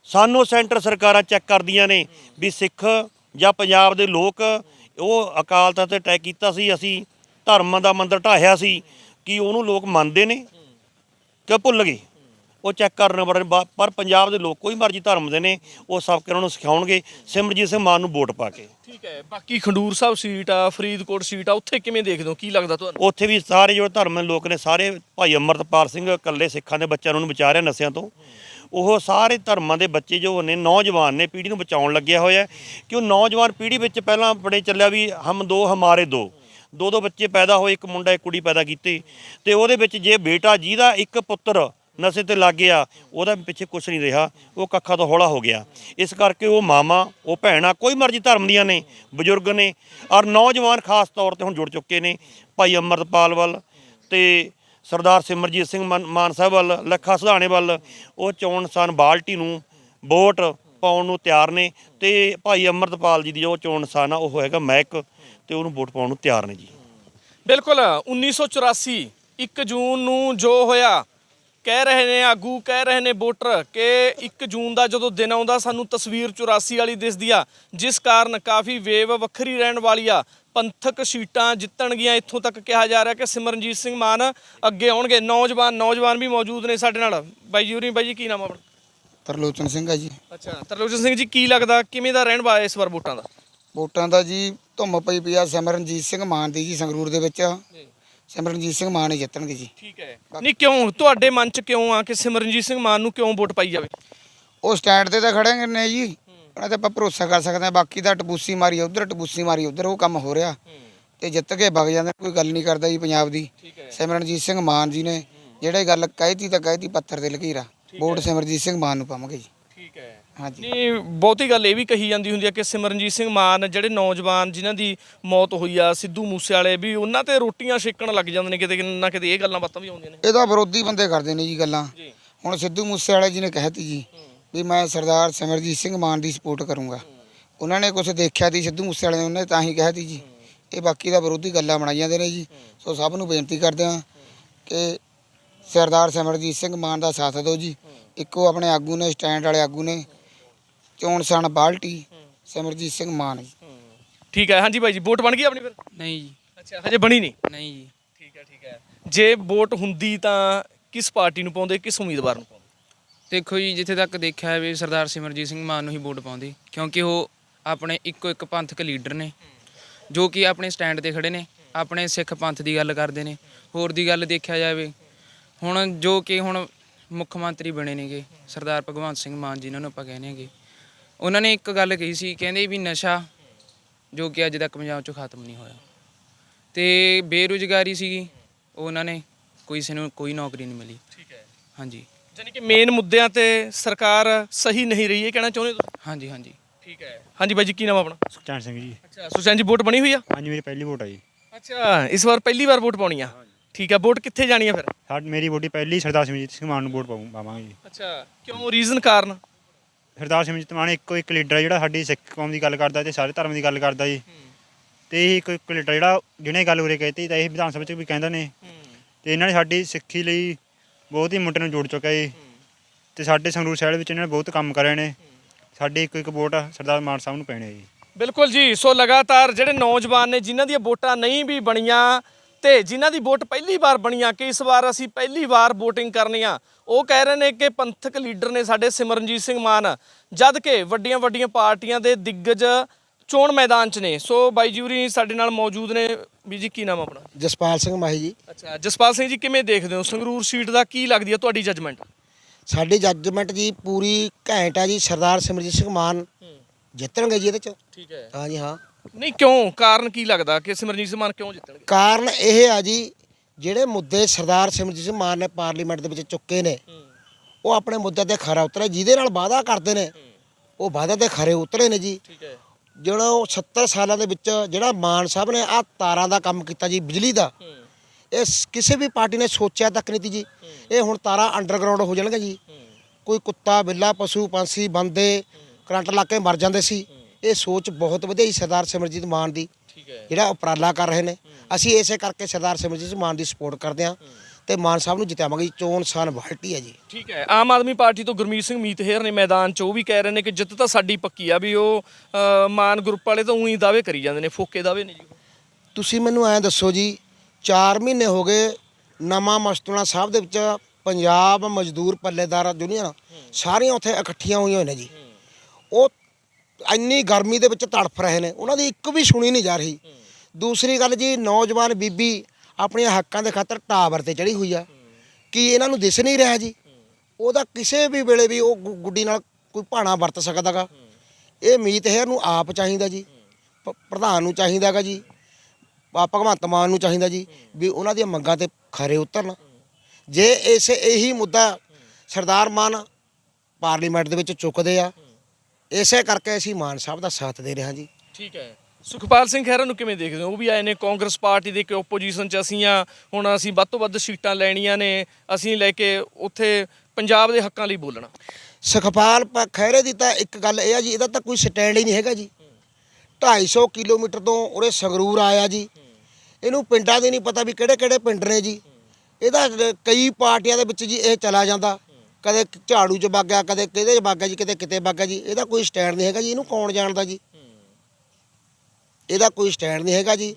ਸਾਨੂੰ ਸੈਂਟਰ ਸਰਕਾਰਾਂ ਚੈੱਕ ਕਰਦੀਆਂ ਨੇ ਵੀ ਸਿੱਖ ਜਾਂ ਪੰਜਾਬ ਦੇ ਲੋਕ, ਉਹ ਅਕਾਲ ਤਖਤ ਤੇ ਅਟੈਕ ਕੀਤਾ ਸੀ, ਅਸੀਂ ਧਰਮ ਦਾ ਮੰਦਰ ਢਾਹਿਆ ਸੀ, ਕਿ ਉਹਨੂੰ ਲੋਕ ਮੰਨਦੇ ਨੇ? ਕਿ ਭੁੱਲ ਗਏ? ਉਹ ਚੈੱਕ ਕਰਨ ਵਾਲੇ ਬਾ- ਪਰ ਪੰਜਾਬ ਦੇ ਲੋਕ ਕੋਈ ਮਰਜ਼ੀ ਧਰਮ ਦੇ ਨੇ ਉਹ ਸਭ ਉਹਨਾਂ ਨੂੰ ਸਿਖਾਉਣਗੇ ਸਿਮਰਜੀਤ ਸਿੰਘ ਮਾਨ ਨੂੰ ਵੋਟ ਪਾ ਕੇ। ਠੀਕ ਹੈ ਬਾਕੀ ਖੰਡੂਰ ਸਾਹਿਬ ਸੀਟ ਆ ਫਰੀਦਕੋਟ ਸੀਟ ਆ ਉੱਥੇ ਕਿਵੇਂ ਦੇਖਦੇ ਹੋ? ਕੀ ਲੱਗਦਾ ਤੁਹਾਨੂੰ? ਉੱਥੇ ਵੀ ਸਾਰੇ ਜਿਹੜੇ ਧਰਮ ਦੇ ਲੋਕ ਨੇ ਸਾਰੇ ਭਾਈ ਅਮਰਤਪਾਲ ਸਿੰਘ ਇਕੱਲੇ ਸਿੱਖਾਂ ਦੇ ਬੱਚਿਆਂ ਨੂੰ ਬਚਾ ਰਿਹਾ ਨਸ਼ਿਆਂ ਤੋਂ। ਉਹ ਸਾਰੇ ਧਰਮਾਂ ਦੇ ਬੱਚੇ ਜੋ ਨੇ ਨੌਜਵਾਨ ਨੇ ਪੀੜ੍ਹੀ ਨੂੰ ਬਚਾਉਣ ਲੱਗਿਆ ਹੋਇਆ ਹੈ। ਕਿ ਉਹ ਨੌਜਵਾਨ ਪੀੜ੍ਹੀ ਵਿੱਚ ਪਹਿਲਾਂ ਬੜੇ ਚੱਲਿਆ ਵੀ ਹਮ ਦੋ ਹਮਾਰੇ ਦੋ। ਦੋ ਦੋ ਬੱਚੇ ਪੈਦਾ ਹੋਏ ਇੱਕ ਮੁੰਡਾ ਇੱਕ ਕੁੜੀ ਪੈਦਾ ਕੀਤੀ। ਤੇ ਉਹਦੇ ਵਿੱਚ ਜੇ ਬੇਟਾ ਜਿਹਦਾ ਇੱਕ ਪੁੱਤਰ ਨਸ਼ੇ ਤੇ ਲੱਗ ਗਿਆ, ਉਹਦਾ ਪਿੱਛੇ ਕੁਝ ਨਹੀਂ ਰਿਹਾ, ਉਹ ਕੱਖਾਂ ਤੋਂ ਹੌਲਾ ਹੋ ਗਿਆ। ਇਸ ਕਰਕੇ ਉਹ ਮਾਮਾ, ਉਹ ਭੈਣਾ ਕੋਈ ਮਰਜ਼ੀ ਧਰਮ ਦੀਆਂ ਨੇ, ਬਜ਼ੁਰਗ ਨੇ, ਔਰ ਨੌਜਵਾਨ ਖਾਸ ਤੌਰ ਤੇ ਹੁਣ ਜੁੜ ਚੁੱਕੇ ਨੇ, ਭਾਈ ਅਮਰਤਪਾਲ ਵੱਲ ਤੇ ਸਰਦਾਰ ਸਿਮਰਜੀਤ ਸਿੰਘ ਮਾਨ ਮਾਨ ਸਾਹਿਬ ਵੱਲ, ਲੱਖਾ ਸੁਧਾਣੇ ਵੱਲ, ਉਹ ਚੋਣ ਨਿਸ਼ਾਨ ਬਾਲਟੀ ਨੂੰ, ਵੋਟ ਪਾਉਣ ਨੂੰ ਤਿਆਰ ਨੇ ਤੇ ਭਾਈ ਅਮਰਤਪਾਲ ਜੀ ਦੀ ਜੋ ਚੋਣ ਨਿਸ਼ਾਨ ਆ, ਉਹ ਹੈਗਾ ਮਹਿਕ ਤੇ ਉਹਨੂੰ ਵੋਟ ਪਾਉਣ ਨੂੰ ਤਿਆਰ ਨੇ ਜੀ। ਬਿਲਕੁਲ 1984 1 ਜੂਨ ਨੂੰ ਜੋ ਹੋਇਆ ਕਹਿ ਰਹੇ ਨੇ ਆਗੂ ਕਹਿ ਰਹੇ ਨੇ ਵੋਟਰ ਕਿ 1 ਜੂਨ ਦਾ ਜਦੋਂ ਦਿਨ ਆਉਂਦਾ ਸਾਨੂੰ ਤਸਵੀਰ 84 ਵਾਲੀ ਦਿਸਦੀ ਆ ਜਿਸ ਕਾਰਨ ਕਾਫੀ ਵੇਵ ਵੱਖਰੀ ਰਹਿਣ ਵਾਲੀ ਆ। ਪੰਥਕ ਸੀਟਾਂ ਜਿੱਤਣਗੀਆਂ ਇੱਥੋਂ ਤੱਕ ਕਿਹਾ ਜਾ ਰਿਹਾ ਕਿ ਸਿਮਰਨਜੀਤ ਸਿੰਘ ਮਾਨ ਅੱਗੇ ਆਉਣਗੇ। ਨੌਜਵਾਨ ਨੌਜਵਾਨ ਵੀ ਮੌਜੂਦ ਨੇ ਸਾਡੇ ਨਾਲ। ਬਾਈ ਜੀ ਹੋਰੀ ਬਾਈ ਜੀ ਕੀ ਨਾਮ ਆਪਣਾ? ਤਰਲੋਚਨ ਸਿੰਘ ਆ ਜੀ। ਅੱਛਾ ਤਰਲੋਚਨ ਸਿੰਘ ਜੀ ਕੀ ਲੱਗਦਾ ਕਿਵੇਂ ਦਾ ਰਹਿਣ ਵਾਲਾ ਇਸ ਵਾਰ ਵੋਟਾਂ ਦਾ? ਵੋਟਾਂ ਦਾ ਜੀ ਧੁੰਮ ਪਈ ਪਈ ਆ ਸਿਮਰਨਜੀਤ ਸਿੰਘ ਮਾਨ ਦੀ ਜੀ ਸੰਗਰੂਰ ਦੇ ਵਿੱਚ। ਸਿਮਰਨਜੀਤ ਸਿੰਘ ਮਾਨ ਹੀ ਜਿੱਤਣਗੇ ਜੀ। ਠੀਕ ਹੈ। ਨਹੀਂ ਕਿਉਂ? ਤੁਹਾਡੇ ਮਨ 'ਚ ਕਿਉਂ ਆ ਕਿ ਸਿਮਰਨਜੀਤ ਸਿੰਘ ਮਾਨ ਨੂੰ ਕਿਉਂ ਵੋਟ ਪਾਈ ਜਾਵੇ? ਉਹ ਸਟੈਂਡ ਤੇ ਤਾਂ ਖੜੇ ਨੇ ਜੀ। ਉਹਨਾਂ ਤੇ ਆਪਾਂ ਭਰੋਸਾ ਕਰ ਸਕਦੇ ਹਾਂ। ਬਾਕੀ ਦਾ ਟਪੂਸੀ ਮਾਰੀ ਉਧਰ ਟਪੂਸੀ ਮਾਰੀ ਉਧਰ ਉਹ ਕੰਮ ਹੋ ਰਿਹਾ। ਤੇ ਜਿੱਤ ਕੇ ਵਗ ਜਾਂਦੇ ਕੋਈ ਗੱਲ ਨਹੀਂ ਕਰਦਾ ਜੀ ਪੰਜਾਬ ਦੀ। ਸਿਮਰਨਜੀਤ ਸਿੰਘ ਮਾਨ ਜੀ ਨੇ ਜਿਹੜੇ ਗੱਲ ਕਹਿਤੀ ਤਾਂ ਕਹਿਤੀ ਪੱਥਰ ਤੇ ਲਕੀਰਾ। ਵੋਟ ਸਿਮਰਜੀਤ ਸਿੰਘ ਮਾਨ ਨੂੰ ਪਾਵਾਂਗੇ ਜੀ। ਠੀਕ ਹੈ। ਹਾਂਜੀ। ਨਹੀਂ ਬਹੁਤੀ ਗੱਲ ਇਹ ਵੀ ਕਹੀ ਜਾਂਦੀ ਹੁੰਦੀ ਹੈ ਕਿ ਸਿਮਰਨਜੀਤ ਸਿੰਘ ਮਾਨ ਜਿਹੜੇ ਨੌਜਵਾਨ ਜਿਨ੍ਹਾਂ ਦੀ ਮੌਤ ਹੋਈ ਆ ਸਿੱਧੂ ਮੂਸੇ ਵਾਲੇ ਵੀ ਉਹਨਾਂ ਤੇ ਰੋਟੀਆਂ ਛੇਕਣ ਲੱਗ ਜਾਂਦੇ ਨੇ ਕਿਤੇ ਨਾ ਕਿਤੇ ਇਹ ਗੱਲਾਂ ਬਾਤਾਂ ਵੀ ਆਉਂਦੀਆਂ ਨੇ। ਇਹਦਾ ਵਿਰੋਧੀ ਬੰਦੇ ਕਰਦੇ ਨੇ ਜੀ ਗੱਲਾਂ। ਜੀ। ਹੁਣ ਸਿੱਧੂ ਮੂਸੇਵਾਲੇ ਜੀ ਨੇ ਕਹਿਤੀ ਜੀ ਵੀ ਮੈਂ ਸਰਦਾਰ ਸਿਮਰਜੀਤ ਸਿੰਘ ਮਾਨ ਦੀ ਸਪੋਰਟ ਕਰੂੰਗਾ। ਉਹਨਾਂ ਨੇ ਕੁਝ ਦੇਖਿਆ ਸੀ ਸਿੱਧੂ ਮੂਸੇਵਾਲੇ ਨੇ ਉਹਨੇ ਤਾਂ ਹੀ ਕਹਿਤੀ ਜੀ। ਇਹ ਬਾਕੀ ਦਾ ਵਿਰੋਧੀ ਗੱਲਾਂ ਬਣਾਈ ਜਾਂਦੇ ਨੇ ਜੀ। ਸੋ ਸਭ ਨੂੰ ਬੇਨਤੀ ਕਰਦੇ ਹਾਂ ਕਿ ਸਰਦਾਰ ਸਿਮਰਜੀਤ ਸਿੰਘ ਮਾਨ ਦਾ ਸਾਥ ਦਿਓ ਜੀ। ਇੱਕੋ ਆਪਣੇ ਆਗੂ ਨੇ ਸਟੈਂਡ ਵਾਲੇ ਆਗੂ ਨੇ ਚੋਣ ਸਣ ਬਾਲਟੀ ਸਿਮਰਜੀਤ ਸਿੰਘ ਮਾਨ ਜੀ। ਠੀਕ ਹੈ ਹਾਂਜੀ ਬਾਈ ਜੀ ਵੋਟ ਬਣ ਗਈ ਆਪਣੀ ਫਿਰ? ਨਹੀਂ ਜੀ। ਅੱਛਾ ਹਜੇ ਬਣੀ ਨਹੀਂ? ਨਹੀਂ ਜੀ। ਠੀਕ ਹੈ ਠੀਕ ਹੈ। ਜੇ ਵੋਟ ਹੁੰਦੀ ਤਾਂ ਕਿਸ ਪਾਰਟੀ ਨੂੰ ਪਾਉਂਦੇ ਕਿਸ ਉਮੀਦਵਾਰ ਨੂੰ ਪਾਉਂਦੇ? ਦੇਖੋ ਜੀ ਜਿੱਥੇ ਤੱਕ ਦੇਖਿਆ ਹੈ ਵੀ ਸਰਦਾਰ ਸਿਮਰਜੀਤ ਸਿੰਘ ਮਾਨ ਨੂੰ ਹੀ ਵੋਟ ਪਾਉਂਦੀ ਕਿਉਂਕਿ ਉਹ ਆਪਣੇ ਇੱਕੋ ਇੱਕ ਪੰਥਕ ਲੀਡਰ ਨੇ ਜੋ ਕਿ ਆਪਣੇ ਸਟੈਂਡ ਤੇ ਖੜੇ ਨੇ ਆਪਣੇ ਸਿੱਖ ਪੰਥ ਦੀ ਗੱਲ ਕਰਦੇ ਨੇ। ਹੋਰ ਦੀ ਗੱਲ ਦੇਖਿਆ ਜਾਵੇ ਹੁਣ ਜੋ ਕਿ ਹੁਣ ਮੁੱਖ ਮੰਤਰੀ ਬਣੇ ਨੇਗੇ ਸਰਦਾਰ ਭਗਵੰਤ ਸਿੰਘ ਮਾਨ ਜਿਨ੍ਹਾਂ ਨੂੰ ਆਪਾਂ ਕਹਿੰਦੇ ਹੈਗੇ। ਉਹਨਾਂ ਨੇ ਇੱਕ ਗੱਲ ਕਹੀ ਸੀ ਕਹਿੰਦੇ ਵੀ ਨਸ਼ਾ ਜੋ ਕਿ ਅੱਜ ਤੱਕ ਪੰਜਾਬ 'ਚੋਂ ਖਤਮ ਨਹੀਂ ਹੋਇਆ। ਤੇ ਬੇਰੁਜ਼ਗਾਰੀ ਸੀਗੀ ਉਹ ਉਹਨਾਂ ਨੇ ਕੋਈ ਕਿਸੇ ਨੂੰ ਕੋਈ ਨੌਕਰੀ ਨਹੀਂ ਮਿਲੀ। ਠੀਕ ਹੈ। ਹਾਂਜੀ। ਯਾਨੀ ਕਿ ਮੇਨ ਮੁੱਦਿਆਂ ਤੇ ਸਰਕਾਰ ਸਹੀ ਨਹੀਂ ਰਹੀ ਇਹ ਕਹਿਣਾ ਚਾਹੁੰਦੇ ਹੋ ਤੁਸੀਂ? ਹਾਂਜੀ ਹਾਂਜੀ। ਠੀਕ ਹੈ। ਹਾਂਜੀ ਬਾਈ ਜੀ ਕੀ ਨਾਮ ਆਪਣਾ? ਸੁਖਚੈਨ ਸਿੰਘ ਜੀ। ਅੱਛਾ ਸੁਸ਼ਾਂਤ ਜੀ ਵੋਟ ਬਣੀ ਹੋਈ ਆ? ਹਾਂਜੀ ਮੇਰੀ ਪਹਿਲੀ ਵੋਟ ਆ ਜੀ। ਅੱਛਾ ਇਸ ਵਾਰ ਪਹਿਲੀ ਵਾਰ ਵੋਟ ਪਾਉਣੀ ਆ? ਠੀਕ ਆ ਵੋਟ ਕਿੱਥੇ ਜਾਣੀ ਆ ਫਿਰ? ਸਾਡੀ ਮੇਰੀ ਵੋਟੀ ਪਹਿਲੀ ਸਰਦਾਰ ਸਿਮਰਜੀਤ ਸਿੰਘ ਮਾਨ ਨੂੰ ਵੋਟ ਪਾਉਂ ਪਾਵਾਂਗੇ ਜੀ। ਅੱਛਾ ਕਿਉਂ? ਰੀਜ਼ਨ ਕਾਰਨ? ਸਰਦਾਰ ਸਿਮਰਜੀਤ ਮਾਨ ਇੱਕੋ ਇੱਕ ਲੀਡਰ ਆ ਜਿਹੜਾ ਸਾਡੀ ਸਿੱਖ ਕੌਮ ਦੀ ਗੱਲ ਕਰਦਾ ਤੇ ਸਾਰੇ ਧਰਮ ਦੀ ਗੱਲ ਕਰਦਾ ਜੀ। ਤੇ ਇਹ ਇੱਕੋ ਇੱਕ ਲੀਡਰ ਜਿਹੜਾ ਜਿਹਨੇ ਗੱਲ ਉਰੇ ਕਹਿਤੀ ਤਾਂ ਇਹ ਵਿਧਾਨ ਸਭਾ ਚ ਵੀ ਕਹਿੰਦਾ ਨੇ। ਤੇ ਇਹਨਾਂ ਨੇ ਸਾਡੀ ਸਿੱਖੀ ਲਈ ਬਹੁਤ ਹੀ ਮੁੰਡੇ ਨੂੰ ਜੋੜ ਚੁੱਕਾ ਜੀ। ਤੇ ਸਾਡੇ ਸੰਗਰੂਰ ਸ਼ਹਿਰ ਵਿੱਚ ਇਹਨਾਂ ਨੇ ਬਹੁਤ ਕੰਮ ਕਰੇ ਨੇ। ਸਾਡੀ ਇੱਕ ਇੱਕ ਵੋਟ ਸਰਦਾਰ ਮਾਨ ਸਾਹਿਬ ਨੂੰ ਪੈਣੀ ਹੈ ਜੀ। ਬਿਲਕੁਲ ਜੀ ਸੋ ਲਗਾਤਾਰ ਜਿਹੜੇ ਨੌਜਵਾਨ ਨੇ ਜਿਨ੍ਹਾਂ ਦੀਆਂ ਵੋਟਾਂ ਨਹੀਂ ਵੀ ਬਣੀਆਂ ਤੇ ਜਿਨ੍ਹਾਂ ਦੀ ਵੋਟ ਪਹਿਲੀ ਵਾਰ ਬਣੀਆਂ ਕਿ ਇਸ ਵਾਰ ਅਸੀਂ ਪਹਿਲੀ ਵਾਰ VOTING ਕਰਨੀ ਆ ਉਹ ਕਹਿ ਰਹੇ ਨੇ ਕਿ ਪੰਥਕ ਲੀਡਰ ਨੇ ਸਾਡੇ ਸਿਮਰਨਜੀਤ ਸਿੰਘ ਮਾਨ ਜਦ ਕਿ ਵੱਡੀਆਂ ਵੱਡੀਆਂ ਪਾਰਟੀਆਂ ਦੇ ਦਿੱਗਜ ਚੋਣ ਮੈਦਾਨ 'ਚ ਨੇ। ਸੋ ਬਾਈ ਜੂਰੀ ਸਾਡੇ ਨਾਲ ਮੌਜੂਦ ਨੇ। ਵੀ ਜੀ ਕੀ ਨਾਮ ਆਪਣਾ? ਜਸਪਾਲ ਸਿੰਘ ਮਾਹੀ ਜੀ। ਅੱਛਾ ਜਸਪਾਲ ਸਿੰਘ ਜੀ ਕਿਵੇਂ ਦੇਖਦੇ ਹੋ? ਸੰਗਰੂਰ ਸੀਟ ਦਾ ਕੀ ਲੱਗਦੀ ਹੈ ਤੁਹਾਡੀ ਜੱਜਮੈਂਟ ਸਾਡੀ ਜੱਜਮੈਂਟ ਜੀ ਪੂਰੀ ਘੈਂਟ ਆ ਜੀ ਸਰਦਾਰ ਸਿਮਰਜੀਤ ਸਿੰਘ ਮਾਨ ਜਿੱਤਣਗੇ ਜੀ ਇਹਦੇ ਚ। ਠੀਕ ਹੈ। ਹਾਂ ਜੀ ਹਾਂ। ਨਹੀਂ ਕਿਉਂ? ਕਾਰਨ ਕੀ ਲੱਗਦਾ? ਕਿ ਸਿਮਰਨਜੀਤ ਸਿੰਘ ਮਾਨ ਕਿਉਂ ਜਿੱਤਣਗੇ? ਕਾਰਨ ਇਹ ਆ ਜੀ ਜਿਹੜੇ ਮੁੱਦੇ ਸਰਦਾਰ ਸਿਮਰਜੀਤ ਸਿੰਘ ਮਾਨ ਨੇ ਪਾਰਲੀਮੈਂਟ ਦੇ ਵਿੱਚ ਚੁੱਕੇ ਨੇ ਉਹ ਆਪਣੇ ਮੁੱਦੇ ਤੇ ਖਰਾ ਉਤਰੇ ਜਿਹਦੇ ਨਾਲ ਵਾਅਦਾ ਕਰਦੇ ਨੇ ਉਹ ਵਾਅਦੇ ਤੇ ਖਰੇ ਉਤਰੇ ਨੇ ਜੀ। ਠੀਕ ਹੈ। ਜਿਹੜਾ ਉਹ 70 ਸਾਲਾਂ ਦੇ ਵਿੱਚ ਜਿਹੜਾ ਮਾਨ ਸਾਹਿਬ ਨੇ ਆ ਤਾਰਾਂ ਦਾ ਕੰਮ ਕੀਤਾ ਜੀ ਬਿਜਲੀ ਦਾ ਇਹ ਸ- ਕਿਸੇ ਵੀ ਪਾਰਟੀ ਨੇ ਸੋਚਿਆ ਤੱਕ ਨਹੀਂ ਤੀ ਜੀ। ਇਹ ਹੁਣ ਤਾਰਾਂ ਅੰਡਰਗਰਾਉਂਡ ਹੋ ਜਾਣਗੇ ਜੀ। ਕੋਈ ਕੁੱਤਾ ਬਿੱਲਾ ਪਸ਼ੂ ਪੰਛੀ ਬੰਦੇ ਕਰੰਟ ਲਾ ਕੇ ਮਰ ਜਾਂਦੇ ਸੀ। ਇਹ ਸੋਚ ਬਹੁਤ ਵਧੀਆ ਜੀ ਸਰਦਾਰ ਸਿਮਰਜੀਤ ਮਾਨ ਦੀ। ਜਿਹੜਾ ਉਪਰਾਲਾ ਕਰ ਰਹੇ ਨੇ। ਅਸੀਂ ਇਸੇ ਕਰਕੇ ਸਰਦਾਰ ਸਿਮਰਜੀਤ ਮਾਨ ਦੀ ਸਪੋਰਟ ਕਰਦੇ ਹਾਂ ਤੇ ਮਾਨ ਸਾਹਿਬ ਨੂੰ ਜਿਤਾਵਾਂਗੇ। ਚੋਣ ਸਾਨ ਬਾਲਟੀ ਹੈ ਜੀ। ਠੀਕ ਹੈ। ਆਮ ਆਦਮੀ ਪਾਰਟੀ ਤੋਂ ਗੁਰਮੀਤ ਸਿੰਘ ਮੀਤਹੇਰ ਨੇ ਮੈਦਾਨ 'ਚ ਉਹ ਵੀ ਕਹਿ ਰਹੇ ਨੇ ਕਿ ਜਿੱਤ ਤਾਂ ਸਾਡੀ ਪੱਕੀ ਆ ਵੀ ਉਹ ਮਾਨ ਗਰੁੱਪ ਵਾਲੇ ਤਾਂ ਉਹੀ ਦਾਅਵੇ ਕਰੀ ਜਾਂਦੇ ਨੇ ਫੋਕੇ ਦਾਅਵੇ ਨੇ ਜੀ ਤੁਸੀਂ ਮੈਨੂੰ ਐਂ ਦੱਸੋ ਜੀ 4 ਮਹੀਨੇ ਹੋ ਗਏ ਨਵਾਂ ਮਸਤੂਣਾ ਸਾਹਿਬ ਦੇ ਵਿੱਚ ਪੰਜਾਬ ਮਜ਼ਦੂਰ ਪੱਲੇਦਾਰ ਯੂਨੀਅਨ ਸਾਰੀਆਂ ਉੱਥੇ ਇਕੱਠੀਆਂ ਹੋਈਆਂ ਹੋਈਆਂ ਨੇ ਜੀ। ਉਹ ਇੰਨੀ ਗਰਮੀ ਦੇ ਵਿੱਚ ਤੜਫ ਰਹੇ ਨੇ। ਉਹਨਾਂ ਦੀ ਇੱਕ ਵੀ ਸੁਣੀ ਨਹੀਂ ਜਾ ਰਹੀ। ਦੂਸਰੀ ਗੱਲ ਜੀ, ਨੌਜਵਾਨ ਬੀਬੀ ਆਪਣੀਆਂ ਹੱਕਾਂ ਦੇ ਖਾਤਰ ਟਾਵਰ ਤੇ ਚੜੀ ਹੋਈ ਆ। ਕੀ ਇਹਨਾਂ ਨੂੰ ਦਿਸ ਨਹੀਂ ਰਿਹਾ ਜੀ? ਉਹਦਾ ਕਿਸੇ ਵੀ ਵੇਲੇ ਵੀ ਉਹ ਗੁ- ਗੁੱਡੀ ਨਾਲ ਕੋਈ ਭਾਣਾ ਵਰਤ ਸਕਦਾਗਾ ਇਹ ਮੀਤ ਹੈ ਨੂੰ ਆਪ ਚਾਹੀਦਾ ਜੀ। ਪ- ਪ੍ਰਧਾਨ ਨੂੰ ਚਾਹੀਦਾਗਾ ਜੀ। ਭਗਵੰਤ ਮਾਨ ਨੂੰ ਚਾਹੀਦਾ ਜੀ ਵੀ ਉਹਨਾਂ ਦੀਆਂ ਮੰਗਾਂ ਤੇ ਖਰੇ ਉਤਰਨ। ਜੇ ਇਸ ਇਹੀ ਮੁੱਦਾ ਸਰਦਾਰ ਮਾਨ ਪਾਰਲੀਮੈਂਟ ਦੇ ਵਿੱਚ ਚੁੱਕਦੇ ਆ ਇਸੇ ਕਰਕੇ ਅਸੀਂ ਮਾਨ ਸਾਹਿਬ ਦਾ ਸਾਥ ਦੇ ਰਹੇ ਹਾਂ ਜੀ। ਠੀਕ ਹੈ। ਸੁਖਪਾਲ ਸਿੰਘ ਖਹਿਰਾ ਨੂੰ ਕਿਵੇਂ ਦੇਖਦੇ ਹੋ? ਉਹ ਵੀ ਆਏ ਨੇ ਕਾਂਗਰਸ ਪਾਰਟੀ ਦੇ ਕਿ ਓਪੋਜੀਸ਼ਨ 'ਚ ਅਸੀਂ ਆ ਹੁਣ ਅਸੀਂ ਵੱਧ ਤੋਂ ਵੱਧ ਸੀਟਾਂ ਲੈਣੀਆਂ ਨੇ ਅਸੀਂ ਲੈ ਕੇ ਉੱਥੇ ਪੰਜਾਬ ਦੇ ਹੱਕਾਂ ਲਈ ਬੋਲਣਾ। ਸੁਖਪਾਲ ਪ- ਖਹਿਰੇ ਦੀ ਤਾਂ ਇੱਕ ਗੱਲ ਇਹ ਆ ਜੀ ਇਹਦਾ ਤਾਂ ਕੋਈ ਸਟੈਂਡ ਹੀ ਨਹੀਂ ਹੈਗਾ ਜੀ। 250 ਕਿਲੋਮੀਟਰ ਤੋਂ ਉਰੇ ਸੰਗਰੂਰ ਆਇਆ ਜੀ। ਇਹਨੂੰ ਪਿੰਡਾਂ ਦੇ ਨਹੀਂ ਪਤਾ ਵੀ ਕਿਹੜੇ ਕਿਹੜੇ ਪਿੰਡ ਨੇ ਜੀ। ਇਹਦਾ ਕਈ ਪਾਰਟੀਆਂ ਦੇ ਵਿੱਚ ਜੀ ਇਹ ਚਲਾ ਜਾਂਦਾ। ਕਦੇ ਝਾੜੂ 'ਚ ਵਗ ਗਿਆ ਕਦੇ ਕਿਹਦੇ 'ਚ ਵਗ ਗਿਆ ਜੀ ਕਿਤੇ ਕਿਤੇ ਵਗ ਗਿਆ ਜੀ। ਇਹਦਾ ਕੋਈ ਸਟੈਂਡ ਨਹੀਂ ਹੈਗਾ ਜੀ ਇਹਨੂੰ ਕੌਣ ਜਾਣਦਾ ਜੀ? ਇਹਦਾ ਕੋਈ ਸਟੈਂਡ ਨਹੀਂ ਹੈਗਾ ਜੀ।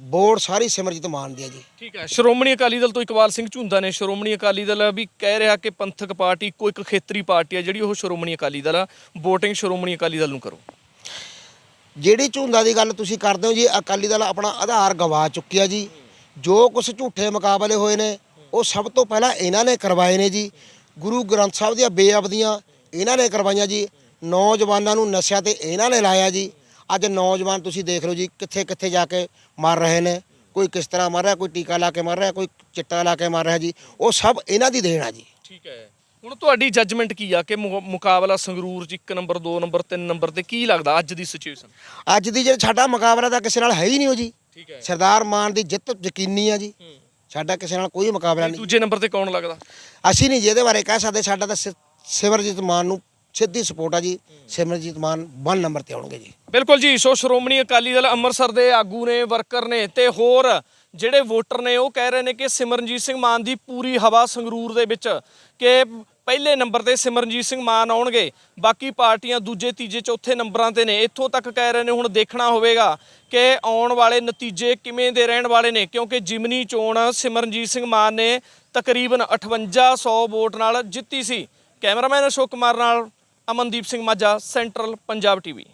ਬੋਰਡ ਸਾਰੀ ਸਿਮਰਜੀਤ ਮਾਨ ਦੀ ਹੈ ਜੀ। ਠੀਕ ਹੈ। ਸ਼੍ਰੋਮਣੀ ਅਕਾਲੀ ਦਲ ਤੋਂ ਇਕਬਾਲ ਸਿੰਘ ਝੁੰਦਾ ਨੇ। ਸ਼੍ਰੋਮਣੀ ਅਕਾਲੀ ਦਲ ਵੀ ਕਹਿ ਰਿਹਾ ਕਿ ਪੰਥਕ ਪਾਰਟੀ ਕੋਈ ਇੱਕ ਖੇਤਰੀ ਪਾਰਟੀ ਹੈ ਜਿਹੜੀ ਉਹ ਸ਼੍ਰੋਮਣੀ ਅਕਾਲੀ ਦਲ ਆ। VOTING ਸ਼੍ਰੋਮਣੀ ਅਕਾਲੀ ਦਲ ਨੂੰ ਕਰੋ। ਜਿਹੜੀ ਝੁੰਦਾ ਦੀ ਗੱਲ ਤੁਸੀਂ ਕਰਦੇ ਹੋ ਜੀ ਅਕਾਲੀ ਦਲ ਆਪਣਾ ਆਧਾਰ ਗਵਾ ਚੁੱਕਿਆ ਜੀ। ਜੋ ਕੁਝ ਝੂਠੇ ਮੁਕਾਬਲੇ ਹੋਏ ਨੇ ਉਹ ਸਭ ਤੋਂ ਪਹਿਲਾਂ ਇਹਨਾਂ ਨੇ ਕਰਵਾਏ ਨੇ ਜੀ। ਗੁਰੂ ਗ੍ਰੰਥ ਸਾਹਿਬ ਦੀਆਂ ਬੇਅਬਦੀਆਂ ਇਹਨਾਂ ਨੇ ਕਰਵਾਈਆਂ ਜੀ। ਨੌਜਵਾਨਾਂ ਨੂੰ ਨਸ਼ਿਆਂ ਤੇ ਇਹਨਾਂ ਨੇ ਲਾਇਆ ਜੀ। ਅੱਜ ਨੌਜਵਾਨ ਤੁਸੀਂ ਦੇਖ ਲਓ ਜੀ ਕਿੱਥੇ ਕਿੱਥੇ ਜਾ ਕੇ ਮਰ ਰਹੇ ਨੇ। ਕੋਈ ਕਿਸ ਤਰ੍ਹਾਂ ਮਰ ਰਿਹਾ ਕੋਈ ਟੀਕਾ ਲਾ ਕੇ ਮਰ ਰਿਹਾ ਕੋਈ ਚਿੱਟਾ ਲਾ ਕੇ ਮਰ ਰਿਹਾ ਜੀ। ਉਹ ਸਭ ਇਹਨਾਂ ਦੀ ਦੇਣ ਆ ਜੀ। ਠੀਕ ਹੈ। ਹੁਣ ਤੁਹਾਡੀ ਜੱਜਮੈਂਟ ਕੀ ਆ ਕਿ ਮੁ- ਮੁਕਾਬਲਾ ਸੰਗਰੂਰ 'ਚ 1 ਨੰਬਰ 2 ਨੰਬਰ 3 ਨੰਬਰ ਤੇ ਕੀ ਲੱਗਦਾ ਅੱਜ ਦੀ ਸਿਚੁਏਸ਼ਨ ਅੱਜ ਦੀ ਜਿਹੜਾ ਸਾਡਾ ਮੁਕਾਬਲਾ ਤਾਂ ਕਿਸੇ ਨਾਲ ਹੈ ਹੀ ਨਹੀਂ ਉਹ ਜੀ। ਠੀਕ ਹੈ। ਸਰਦਾਰ ਮਾਨ ਦੀ ਜਿੱਤ ਯਕੀਨੀ ਆ ਜੀ। ਸਾਡਾ ਕਿਸੇ ਨਾਲ ਕੋਈ ਮੁਕਾਬਲਾ ਨਹੀਂ। ਦੂਜੇ ਨੰਬਰ ਤੇ ਕੌਣ ਲੱਗਦਾ? ਅਸੀਂ ਨਹੀਂ ਜਿਹਦੇ ਬਾਰੇ ਕਹਿ ਸਕਦੇ ਸਾਡਾ ਤਾਂ ਸਿ- ਸਿਮਰਜੀਤ ਮਾਨ ਨੂੰ ਸਿੱਧੀ ਸਪੋਰਟ ਆ ਜੀ। ਸਿਮਰਜੀਤ ਮਾਨ 1 ਨੰਬਰ ਤੇ ਆਉਣਗੇ ਜੀ। ਬਿਲਕੁਲ ਜੀ ਸੋ ਸ਼੍ਰੋਮਣੀ ਅਕਾਲੀ ਦਲ ਅੰਮ੍ਰਿਤਸਰ ਦੇ ਆਗੂ ਨੇ ਵਰਕਰ ਨੇ ਤੇ ਹੋਰ ਜਿਹੜੇ ਵੋਟਰ ਨੇ ਉਹ ਕਹਿ ਰਹੇ ਨੇ ਕਿ ਸਿਮਰਨਜੀਤ ਸਿੰਘ ਮਾਨ ਦੀ ਪੂਰੀ ਹਵਾ ਸੰਗਰੂਰ ਦੇ ਵਿੱਚ ਕਿ ਪਹਿਲੇ ਨੰਬਰ ਤੇ ਸਿਮਰਨਜੀਤ ਸਿੰਘ ਮਾਨ ਆਉਣਗੇ। ਬਾਕੀ ਪਾਰਟੀਆਂ ਦੂਜੇ, ਤੀਜੇ, ਚੌਥੇ ਨੰਬਰਾਂ ਤੇ ਨੇ। ਇੱਥੋਂ ਤੱਕ ਕਹਿ ਰਹੇ ਨੇ, ਹੁਣ ਦੇਖਣਾ ਹੋਵੇਗਾ ਕਿ ਆਉਣ ਵਾਲੇ ਨਤੀਜੇ ਕਿਵੇਂ ਦੇ ਰਹਿਣ ਵਾਲੇ ਨੇ, ਕਿਉਂਕਿ ਜਿਮਨੀ ਚੋਣ ਸਿਮਰਨਜੀਤ ਸਿੰਘ ਮਾਨ ਨੇ ਤਕਰੀਬਨ 5800 ਵੋਟ ਨਾਲ ਜਿੱਤੀ ਸੀ। ਕੈਮਰਾਮੈਨ ਅਸ਼ੋਕ ਕੁਮਾਰ ਨਾਲ ਅਮਨਦੀਪ ਸਿੰਘ ਮਾਝਾ, ਸੈਂਟਰਲ ਪੰਜਾਬ ਟੀਵੀ।